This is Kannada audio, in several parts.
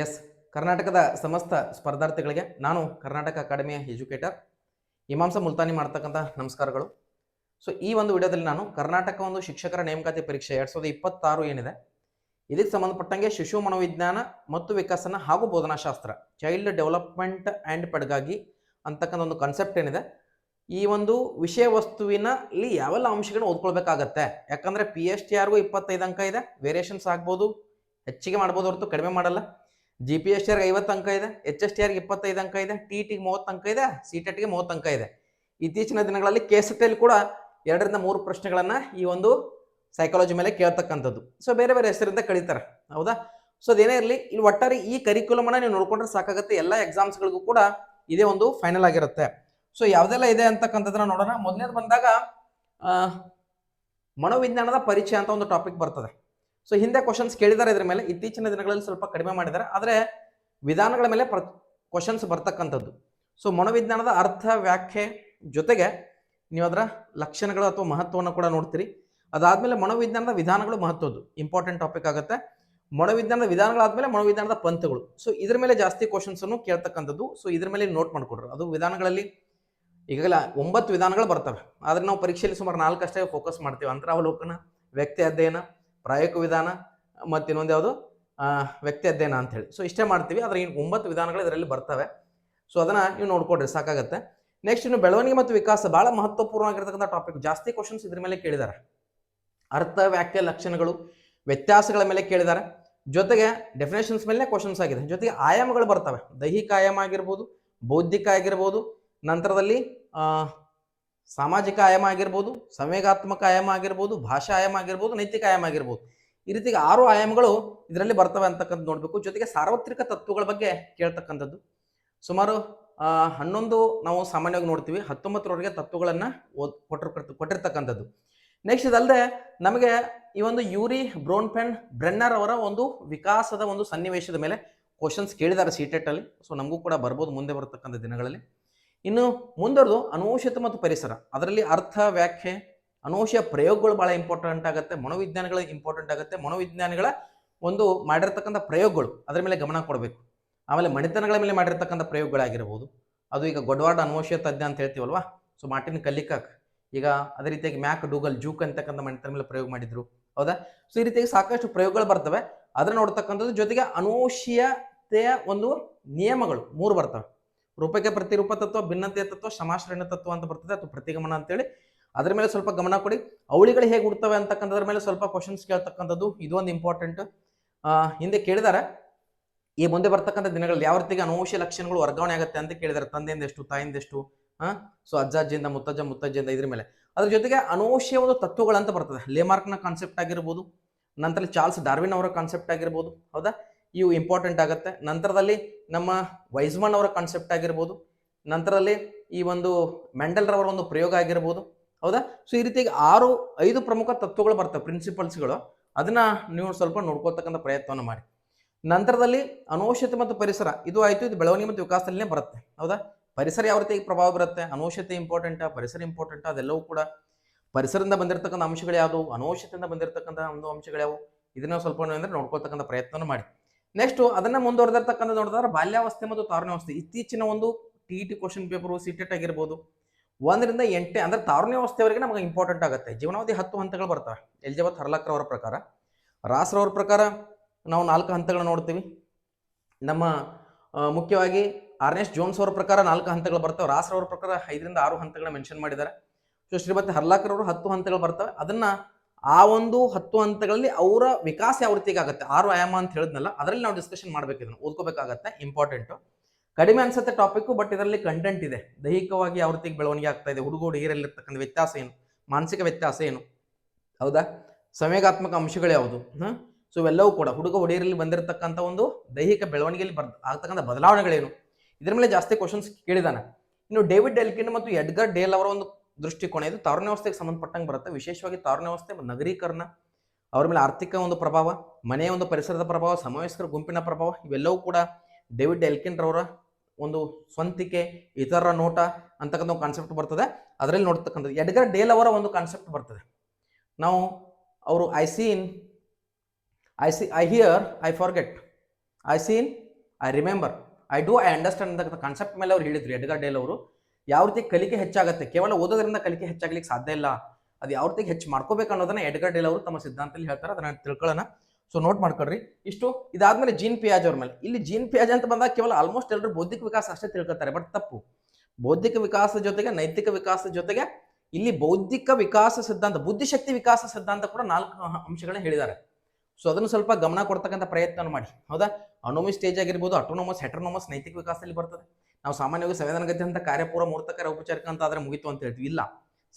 ಎಸ್, ಕರ್ನಾಟಕದ ಸಮಸ್ತ ಸ್ಪರ್ಧಾರ್ಥಿಗಳಿಗೆ ನಾನು ಕರ್ನಾಟಕ ಅಕಾಡೆಮಿಯ ಎಜುಕೇಟರ್ ಇಮಾಂಸ ಮುಲ್ತಾನಿ ಮಾಡ್ತಕ್ಕಂಥ ನಮಸ್ಕಾರಗಳು. ಸೊ ಈ ಒಂದು ವಿಡಿಯೋದಲ್ಲಿ ನಾನು ಕರ್ನಾಟಕ ಒಂದು ಶಿಕ್ಷಕರ ನೇಮಕಾತಿ ಪರೀಕ್ಷೆ ಎರಡ್ ಸಾವಿರದ ಇಪ್ಪತ್ತಾರು ಏನಿದೆ, ಇದಕ್ಕೆ ಸಂಬಂಧಪಟ್ಟಂಗೆ ಶಿಶು ಮನೋವಿಜ್ಞಾನ ಮತ್ತು ವಿಕಸನ ಹಾಗೂ ಬೋಧನಾಶಾಸ್ತ್ರ ಚೈಲ್ಡ್ ಡೆವಲಪ್ಮೆಂಟ್ ಆ್ಯಂಡ್ ಪಡ್ಗಾಗಿ ಅಂತಕ್ಕಂಥ ಒಂದು ಕಾನ್ಸೆಪ್ಟ್ ಏನಿದೆ, ಈ ಒಂದು ವಿಷಯ ವಸ್ತುವಿನಲ್ಲಿ ಯಾವೆಲ್ಲ ಅಂಶಗಳನ್ನ ಓದ್ಕೊಳ್ಬೇಕಾಗತ್ತೆ? ಯಾಕಂದರೆ ಪಿ ಎಚ್ ಟಿ ಆರ್ಗೂ ಇಪ್ಪತ್ತೈದು ಅಂಕ ಇದೆ ವೇರಿಯೇಷನ್ಸ್ ಆಗ್ಬೋದು, ಹೆಚ್ಚಿಗೆ ಮಾಡ್ಬೋದು ಹೊರತು ಕಡಿಮೆ ಮಾಡಲ್ಲ. ಜಿ ಪಿ ಎಸ್ ಟಿ ಆರ್ಗೆ ಐವತ್ತು ಅಂಕ ಇದೆ ಎಚ್ ಎಸ್ ಟಿ ಇಪ್ಪತ್ತೈದು ಅಂಕ ಇದೆ ಟಿ ಟಿಗೆ ಮೂವತ್ತು ಅಂಕ ಇದೆ ಸಿ ಟೆಟ್ಗೆ ಮೂವತ್ತು ಅಂಕ ಇದೆ. ಇತ್ತೀಚಿನ ದಿನಗಳಲ್ಲಿ ಕೆ ಯಲ್ಲಿ ಕೂಡ ಎರಡರಿಂದ ಮೂರು ಪ್ರಶ್ನೆಗಳನ್ನು ಈ ಒಂದು ಸೈಕಾಲಜಿ ಮೇಲೆ ಕೇಳ್ತಕ್ಕಂಥದ್ದು. ಸೊ ಬೇರೆ ಬೇರೆ ಹೆಸರಿಂದ ಕಳೀತಾರೆ. ಹೌದಾ? ಸೊ ಅದೇನೇ ಇರಲಿ, ಇಲ್ಲಿ ಒಟ್ಟಾರೆ ಈ ಕರಿಕ್ಯುಲಮ್ ಅನ್ನ ನೀವು ನೋಡ್ಕೊಂಡ್ರೆ ಸಾಕಾಗುತ್ತೆ. ಎಲ್ಲ ಎಕ್ಸಾಮ್ಸ್ಗಳಿಗೂ ಕೂಡ ಇದೇ ಒಂದು ಫೈನಲ್ ಆಗಿರುತ್ತೆ. ಸೊ ಯಾವುದೆಲ್ಲ ಇದೆ ಅಂತಕ್ಕಂಥದ್ದನ್ನ ನೋಡೋಣ. ಮೊದಲನೇದು ಬಂದಾಗ ಮನೋವಿಜ್ಞಾನದ ಪರಿಚಯ ಅಂತ ಒಂದು ಟಾಪಿಕ್ ಬರ್ತದೆ. ಸೊ ಹಿಂದೆ ಕ್ವಶನ್ಸ್ ಕೇಳಿದ್ದಾರೆ ಇದ್ರ ಮೇಲೆ. ಇತ್ತೀಚಿನ ದಿನಗಳಲ್ಲಿ ಸ್ವಲ್ಪ ಕಡಿಮೆ ಮಾಡಿದ್ದಾರೆ. ಆದರೆ ವಿಧಾನಗಳ ಮೇಲೆ ಪ್ರ ಕ್ವಶನ್ಸ್ ಬರ್ತಕ್ಕಂಥದ್ದು. ಸೊ ಮನೋವಿಜ್ಞಾನದ ಅರ್ಥ ವ್ಯಾಖ್ಯೆ ಜೊತೆಗೆ ನೀವು ಅದರ ಲಕ್ಷಣಗಳು ಅಥವಾ ಮಹತ್ವವನ್ನು ಕೂಡ ನೋಡ್ತೀರಿ. ಅದಾದಮೇಲೆ ಮನೋವಿಜ್ಞಾನದ ವಿಧಾನಗಳು ಮಹತ್ವದ್ದು. ಇಂಪಾರ್ಟೆಂಟ್ ಟಾಪಿಕ್ ಆಗುತ್ತೆ. ಮನೋವಿಜ್ಞಾನದ ವಿಧಾನಗಳಾದ್ಮೇಲೆ ಮನೋವಿಜ್ಞಾನದ ಪಂಥಗಳು. ಸೊ ಇದ್ರ ಮೇಲೆ ಜಾಸ್ತಿ ಕ್ವಶನ್ಸ್ ಅನ್ನು ಕೇಳ್ತಕ್ಕಂಥದ್ದು. ಸೊ ಇದ್ರ ಮೇಲೆ ನೋಟ್ ಮಾಡ್ಕೊಡ್ರಿ. ಅದು ವಿಧಾನಗಳಲ್ಲಿ ಈಗಾಗಲೇ ಒಂಬತ್ತು ವಿಧಾನಗಳು ಬರ್ತವೆ. ಆದರೆ ನಾವು ಪರೀಕ್ಷೆಯಲ್ಲಿ ಸುಮಾರು ನಾಲ್ಕಷ್ಟೇ ಫೋಕಸ್ ಮಾಡ್ತೀವಿ. ಅಂತರಾವಲೋಕನ, ವ್ಯಕ್ತಿ ಅಧ್ಯಯನ ಪ್ರಾಯೋಗಿಕ ವಿಧಾನ, ಮತ್ತು ಇನ್ನೊಂದು ಯಾವುದು? ವ್ಯಕ್ತಿ ಅಧ್ಯಯನ ಅಂತ ಹೇಳಿ ಸೊ ಇಷ್ಟೇ ಮಾಡ್ತೀವಿ. ಆದರೆ ಈ ಒಂಬತ್ತು ವಿಧಾನಗಳು ಇದರಲ್ಲಿ ಬರ್ತವೆ. ಸೊ ಅದನ್ನ ನೀವು ನೋಡ್ಕೊಡ್ರಿ, ಸಾಕಾಗುತ್ತೆ. ನೆಕ್ಸ್ಟ್ ಇನ್ನು ಬೆಳವಣಿಗೆ ಮತ್ತು ವಿಕಾಸ ಬಹಳ ಮಹತ್ವಪೂರ್ಣವಾಗಿರ್ತಕ್ಕಂಥ ಟಾಪಿಕ್ ಜಾಸ್ತಿ ಕ್ವಶನ್ಸ್ ಇದ್ರ ಮೇಲೆ ಕೇಳಿದ್ದಾರೆ ಅರ್ಥ, ವ್ಯಾಖ್ಯೆ, ಲಕ್ಷಣಗಳು, ವ್ಯತ್ಯಾಸಗಳ ಮೇಲೆ ಕೇಳಿದ್ದಾರೆ ಜೊತೆಗೆ ಡೆಫಿನೇಷನ್ಸ್ ಮೇಲೆ ಕ್ವಶನ್ಸ್ ಆಗಿದೆ. ಜೊತೆಗೆ ಆಯಾಮಗಳು ಬರ್ತವೆ. ದೈಹಿಕ ಆಯಾಮ ಆಗಿರ್ಬೋದು, ಬೌದ್ಧಿಕ ಆಗಿರ್ಬೋದು, ನಂತರದಲ್ಲಿ ಸಾಮಾಜಿಕ ಆಯಾಮ ಆಗಿರ್ಬೋದು, ಸಂವೇಗಾತ್ಮಕ ಆಯಾಮ ಆಗಿರ್ಬೋದು, ಭಾಷಾ ಆಯಾಮ ಆಗಿರ್ಬೋದು, ನೈತಿಕ ಆಯಾಮ ಆಗಿರ್ಬೋದು. ಈ ರೀತಿ ಆರು ಆಯಾಮಗಳು ಇದರಲ್ಲಿ ಬರ್ತವೆ ಅಂತಕ್ಕಂಥ ನೋಡಬೇಕು. ಜೊತೆಗೆ ಸಾರ್ವತ್ರಿಕ ತತ್ವಗಳ ಬಗ್ಗೆ ಕೇಳ್ತಕ್ಕಂಥದ್ದು. ಸುಮಾರು ಹನ್ನೊಂದು ನಾವು ಸಾಮಾನ್ಯವಾಗಿ ನೋಡ್ತೀವಿ. ಹತ್ತೊಂಬತ್ತರವರೆಗೆ ತತ್ವಗಳನ್ನು ಓದ್ ಕೊಟ್ಟಿರ್ ಕೊಟ್ಟಿರ್ತಕ್ಕಂಥದ್ದು. ನೆಕ್ಸ್ಟ್ ಇದಲ್ಲದೆ ನಮಗೆ ಈ ಒಂದು ಯೂರಿ ಬ್ರೋನ್ಫೆನ್ ಬ್ರೆನ್ನರ್ ಅವರ ಒಂದು ವಿಕಾಸದ ಒಂದು ಸನ್ನಿವೇಶದ ಮೇಲೆ ಕ್ವಶನ್ಸ್ ಕೇಳಿದ್ದಾರೆ ಸಿ ಅಲ್ಲಿ. ಸೊ ನಮಗೂ ಕೂಡ ಬರ್ಬೋದು ಮುಂದೆ ಬರತಕ್ಕಂಥ ದಿನಗಳಲ್ಲಿ. ಇನ್ನು ಮುಂದರದು ಅನೌಷಧ ಮತ್ತು ಪರಿಸರ. ಅದರಲ್ಲಿ ಅರ್ಥ, ವ್ಯಾಖ್ಯೆ ಅನೌಷಧ ಪ್ರಯೋಗಗಳು ಬಹಳ ಇಂಪಾರ್ಟೆಂಟ್ ಆಗುತ್ತೆ, ಮನೋವಿಜ್ಞಾನಗಳು ಇಂಪಾರ್ಟೆಂಟ್ ಆಗುತ್ತೆ, ಮನೋವಿಜ್ಞಾನಗಳ ಒಂದು ಮಾಡಿರ್ತಕ್ಕಂಥ ಪ್ರಯೋಗಗಳು ಅದರ ಮೇಲೆ ಗಮನ ಕೊಡಬೇಕು. ಆಮೇಲೆ ಮಣಿತನಗಳ ಮೇಲೆ ಮಾಡಿರ್ತಕ್ಕಂಥ ಪ್ರಯೋಗಗಳಾಗಿರ್ಬೋದು. ಅದು ಈಗ ಗೊಡ್ವಾಡ ಅನವಶ್ಯ ತಜ್ಞ ಅಂತ ಹೇಳ್ತೀವಲ್ವಾ? ಸೊ, ಮಾರ್ಟಿನ್ ಕಲ್ಲಿಕಾಕ್ ಈಗ ಅದೇ ರೀತಿಯಾಗಿ ಮ್ಯಾಕ್, ಡೂಗಲ್, ಜೂಕ್ ಅಂತಕ್ಕಂಥ ಮಣಿತನ ಮೇಲೆ ಪ್ರಯೋಗ ಮಾಡಿದ್ರು. ಹೌದಾ? ಸೊ, ಈ ರೀತಿಯಾಗಿ ಸಾಕಷ್ಟು ಪ್ರಯೋಗಗಳು ಬರ್ತವೆ. ಅದನ್ನ ನೋಡ್ತಕ್ಕಂಥದ್ದು ಜೊತೆಗೆ ಅನೂಹ್ಯತೆಯ ಒಂದು ನಿಯಮಗಳು ಮೂರು ಬರ್ತವೆ. ರೂಪಕ್ಕೆ ಪ್ರತಿರೂಪ ತತ್ವ, ಭಿನ್ನತೆಯ ತತ್ವ ಸಮಾಶ್ರಯಣ ತತ್ವ ಅಂತ ಬರ್ತದೆ. ಅಥವಾ ಪ್ರತಿಗಮನ ಅಂತೇಳಿ. ಅದರ ಮೇಲೆ ಸ್ವಲ್ಪ ಗಮನ ಕೊಡಿ. ಅವಳಿಗಳು ಹೇಗೆ ಹುಡ್ತವೆ ಅಂತಕ್ಕಂಥದ್ರ ಮೇಲೆ ಸ್ವಲ್ಪ ಕ್ವಶನ್ಸ್ ಕೇಳ್ತಕ್ಕಂಥದ್ದು ಇದು ಒಂದು ಇಂಪಾರ್ಟೆಂಟ್ ಹಿಂದೆ ಕೇಳಿದಾರೆ. ಈ ಮುಂದೆ ಬರ್ತಕ್ಕಂಥ ದಿನಗಳಲ್ಲಿ ಯಾವ ರೀತಿಗೆ ಅನವಶ್ಯ ಲಕ್ಷಣಗಳು ವರ್ಗಾವಣೆ ಆಗುತ್ತೆ ಅಂತ ಕೇಳಿದಾರೆ. ತಂದೆಯಿಂದ ಎಷ್ಟು ತಾಯಿಂದ ಎಷ್ಟು ಹಾ ಸೊ ಅಜ್ಜ, ಅಜ್ಜಿಯಿಂದ, ಮುತ್ತಜ್ಜ ಮುತ್ತಜ್ಜಿಯಿಂದ ಇದ್ರ ಮೇಲೆ. ಅದ್ರ ಜೊತೆಗೆ ಅನವಶ್ಯ ಒಂದು ತತ್ವಗಳಂತ ಬರ್ತದೆ. ಲೇಮಾರ್ಕ್ನ ಕಾನ್ಸೆಪ್ಟ್ ಆಗಿರ್ಬೋದು. ನಂತರ ಚಾರ್ಲ್ಸ್ ಡಾರ್ವಿನ್ ಅವರ ಕಾನ್ಸೆಪ್ಟ್ ಆಗಿರ್ಬೋದು. ಹೌದಾ? ಇವು ಇಂಪಾರ್ಟೆಂಟ್ ಆಗುತ್ತೆ. ನಂತರದಲ್ಲಿ ನಮ್ಮ ವೈಸ್ಮನ್ ಅವರ ಕಾನ್ಸೆಪ್ಟ್ ಆಗಿರ್ಬೋದು. ನಂತರದಲ್ಲಿ ಈ ಒಂದು ಮೆಂಡಲ್ ರವರ ಒಂದು ಪ್ರಯೋಗ ಆಗಿರ್ಬೋದು. ಹೌದಾ? ಸೊ ಈ ರೀತಿಯಾಗಿ ಆರು, ಐದು ಪ್ರಮುಖ ತತ್ವಗಳು ಬರ್ತವೆ ಪ್ರಿನ್ಸಿಪಲ್ಸ್ಗಳು ಅದನ್ನ ನೀವು ಸ್ವಲ್ಪ ನೋಡ್ಕೋತಕ್ಕಂಥ ಪ್ರಯತ್ನವನ್ನು ಮಾಡಿ. ನಂತರದಲ್ಲಿ ಅನೌಷಧಿ ಮತ್ತು ಪರಿಸರ. ಇದು ಆಯಿತು, ಇದು ಬೆಳವಣಿಗೆ ಮತ್ತು ವಿಕಾಸದಲ್ಲೇ ಬರುತ್ತೆ. ಹೌದಾ? ಪರಿಸರ ಯಾವ ರೀತಿಯಾಗಿ ಪ್ರಭಾವ ಬರುತ್ತೆ? ಅನೌಷಧಿ ಇಂಪಾರ್ಟೆಂಟ ಪರಿಸರ ಇಂಪಾರ್ಟೆಂಟಾ ಅದೆಲ್ಲವೂ ಕೂಡ ಪರಿಸರದಿಂದ ಬಂದಿರತಕ್ಕಂಥ ಅಂಶಗಳು ಯಾವುದು? ಅನೌಷಧದಿಂದ ಬಂದಿರತಕ್ಕಂಥ ಒಂದು ಅಂಶಗಳು ಯಾವುವು ಇದನ್ನ ಸ್ವಲ್ಪ ಅಂದ್ರೆ ನೋಡ್ಕೊಳ್ತಕ್ಕಂಥ ಪ್ರಯತ್ನವನ್ನು ಮಾಡಿ. ನೆಕ್ಸ್ಟ್ ಅದನ್ನ ಮುಂದುವರೆದಿರ್ತಕ್ಕಂಥ ನೋಡಿದ್ರೆ ಬಾಲ್ಯಾವಸ್ಥೆ ಮತ್ತು ತಾರುಣ್ಯಾವಸ್ಥೆ. ಇತ್ತೀಚಿನ ಒಂದು T T question paper CTET ಆಗಿರ್ಬೋದು. ಒಂದರಿಂದ ಎಂಟೆ ಅಂದ್ರೆ ತಾರುಣ್ಯವಸ್ಥೆವರೆಗೆ ನಮಗೆ ಇಂಪಾರ್ಟೆಂಟ್ ಆಗುತ್ತೆ. ಜೀವನಾವಧಿ ಹತ್ತು ಹಂತಗಳು ಬರ್ತವೆ. ಎಲ್ಜಬತ್ ಹರ್ಲಾಕ್ರ ಅವರ ಪ್ರಕಾರ ರಾಸ್ರವ್ರ ಪ್ರಕಾರ ನಾವು ನಾಲ್ಕು ಹಂತಗಳು ನೋಡ್ತೀವಿ. ನಮ್ಮ ಮುಖ್ಯವಾಗಿ ಆರ್ನೆಸ್ಟ್ ಜೋನ್ಸ್ ಅವರ ಪ್ರಕಾರ ನಾಲ್ಕು ಹಂತಗಳು ಬರ್ತವೆ. ರಾಸ್ರವ್ರ ಪ್ರಕಾರ ಐದರಿಂದ ಆರು ಹಂತಗಳನ್ನ ಮೆನ್ಷನ್ ಮಾಡಿದ್ದಾರೆ. ಸೊ, ಶ್ರೀಮತಿ ಹರ್ಲಾಕರ್ ಅವರು ಹತ್ತು ಹಂತಗಳು ಬರ್ತವೆ. ಅದನ್ನ ಆ ಒಂದು ಹತ್ತು ಹಂತಗಳಲ್ಲಿ ಅವರ ವಿಕಾಸ ಯಾವ ರೀತಿಗೆ ಆಗುತ್ತೆ? ಆರು ಆಯಾಮ ಅಂತ ಹೇಳಿದ್ನಲ್ಲ, ಅದರಲ್ಲಿ ನಾವು ಡಿಸ್ಕಷನ್ ಮಾಡಬೇಕು ಇದನ್ನು. ಓದ್ಕೋಬೇಕಾಗತ್ತೆ ಇಂಪಾರ್ಟೆಂಟು ಕಡಿಮೆ ಅನ್ಸುತ್ತೆ ಟಾಪಿಕ್ ಬಟ್ ಇದರಲ್ಲಿ ಕಂಟೆಂಟ್ ಇದೆ. ದೈಹಿಕವಾಗಿ ಯಾವ ರೀತಿ ಬೆಳವಣಿಗೆ ಆಗ್ತಾ ಇದೆ? ಹುಡುಗ ಹುಡುಗಿಯರಲ್ಲಿರ್ತಕ್ಕಂಥ ವ್ಯತ್ಯಾಸ ಏನು? ಮಾನಸಿಕ ವ್ಯತ್ಯಾಸ ಏನು? ಹೌದಾ? ಸಂವೇಗಾತ್ಮಕ ಅಂಶಗಳು ಯಾವುದು? ಹ್ಞೂ ಸೊ ಇವೆಲ್ಲವೂ ಕೂಡ ಹುಡುಗ ಹುಡುಗಿಯರಲ್ಲಿ ಬಂದಿರತಕ್ಕಂಥ ಒಂದು ದೈಹಿಕ ಬೆಳವಣಿಗೆಯಲ್ಲಿ ಬರ್, ಆಗ್ತಕ್ಕಂಥ ಬದಲಾವಣೆಗಳೇನು? ಇದರ ಮೇಲೆ ಜಾಸ್ತಿ ಕ್ವಶನ್ಸ್ ಕೇಳಿದಾನೆ. ಇನ್ನು ಡೇವಿಡ್ ಡೆಲ್ಕಿನ್ ಮತ್ತು ಎಡ್ಗರ್ ಡೇಲ್ ಅವರ ಒಂದು ದೃಷ್ಟಿಕೋನ ಇದು ತಾರುಣ್ಯಾವಸ್ಥೆಗೆ ಸಂಬಂಧಪಟ್ಟಂಗೆ ಬರುತ್ತೆ. ವಿಶೇಷವಾಗಿ ತಾರುಣ್ಯಾವಸ್ಥೆ ನಗರೀಕರಣ, ಅವರ ಮೇಲೆ ಆರ್ಥಿಕ ಒಂದು ಪ್ರಭಾವ, ಮನೆಯ ಒಂದು ಪರಿಸರದ ಪ್ರಭಾವ ಸಮವಯಸ್ಕರ ಗುಂಪಿನ ಪ್ರಭಾವ, ಇವೆಲ್ಲವೂ ಕೂಡ ಡೇವಿಡ್ ಎಲ್ಕಿನ್ ರವರ ಒಂದು ಸ್ವಂತಿಕೆ ಇತರ ನೋಟ ಅಂತಕ್ಕಂಥ ಒಂದು ಕಾನ್ಸೆಪ್ಟ್ ಬರ್ತದೆ. ಅದರಲ್ಲಿ ನೋಡ್ತಕ್ಕಂಥದ್ದು. ಎಡ್ಗರ್ ಡೇಲ್ ಅವರ ಒಂದು ಕಾನ್ಸೆಪ್ಟ್ ಬರ್ತದೆ. ನಾವು ಅವರು I seen I see I hear I forget I seen I remember I do I understand ಅಂತಕ್ಕಂಥ ಕಾನ್ಸೆಪ್ಟ್ ಮೇಲೆ ಅವ್ರು ಹೇಳಿದ್ರು, ಎಡ್ಗರ್ ಡೇಲ್ ಅವರು. ಯಾವ ರೀತಿ ಕಲಿಕೆ ಹೆಚ್ಚಾಗುತ್ತೆ? ಕೇವಲ ಓದೋದ್ರಿಂದ ಕಲಿಕೆ ಹೆಚ್ಚಾಗ್ಲಿಕ್ಕೆ ಸಾಧ್ಯ ಇಲ್ಲ. ಅದು ಯಾವ ರೀತಿ ಹೆಚ್ಚು ಮಾಡ್ಕೋಬೇಕು ಅನ್ನೋದನ್ನ ಎಡ್ಗರ್ ಡೇಲ್ ಅವರು ತಮ್ಮ ಸಿದ್ಧಾಂತದಲ್ಲಿ ಹೇಳ್ತಾರೆ, ಅದನ್ನ ತಿಳ್ಕೊಳ್ಳೋಣ. ಸೊ ನೋಟ್ ಮಾಡ್ಕೊಳ್ರಿ. ಇಷ್ಟು. ಇದಾದ್ಮೇಲೆ ಜೀನ್ ಪಿಯಾಜ್ ಅವ್ರ ಮೇಲೆ. ಇಲ್ಲಿ ಜೀನ್ ಪಿಯಾಜ್ ಅಂತ ಬಂದಾಗ ಕೇವಲ ಆಲ್ಮೋಸ್ಟ್ ಎಲ್ಲರೂ ಬೌದ್ಧಿಕ ವಿಕಾಸ ಅಷ್ಟೇ ತಿಳ್ಕೊತಾರೆ ಬಟ್ ತಪ್ಪು. ಬೌದ್ಧಿಕ ವಿಕಾಸದ ಜೊತೆಗೆ ನೈತಿಕ ವಿಕಾಸದ ಜೊತೆಗೆ ಇಲ್ಲಿ ಬೌದ್ಧಿಕ ವಿಕಾಸ ಸಿದ್ಧಾಂತ, ಬುದ್ಧಿಶಕ್ತಿ ವಿಕಾಸ ಸಿದ್ಧಾಂತ ಕೂಡ ನಾಲ್ಕು ಅಂಶಗಳನ್ನ ಹೇಳಿದ್ದಾರೆ. ಸೊ ಅದನ್ನು ಸ್ವಲ್ಪ ಗಮನ ಕೊಡ್ತಕ್ಕಂಥ ಪ್ರಯತ್ನ ಮಾಡಿ. ಹೌದಾ? ಅನೋಮಿ ಸ್ಟೇಜ್ ಆಗಿರ್ಬೋದು ಅಟೋನೋಮಸ್ ಹೆಟ್ರೋನೋಮಸ್ ನೈತಿಕ ವಿಕಾಸದಲ್ಲಿ ಬರ್ತದೆ. ನಾವು ಸಾಮಾನ್ಯವಾಗಿ ಸಂವೇದನಗತಿ ಅಂತ ಕಾರ್ಯಪೂರ್ವ ಮೂರ್ತಕರ ಔಪಚಾರಿಕ ಅಂತ ಆದರೆ ಮುಗಿತು ಅಂತ ಹೇಳ್ತೀವಿ. ಇಲ್ಲ,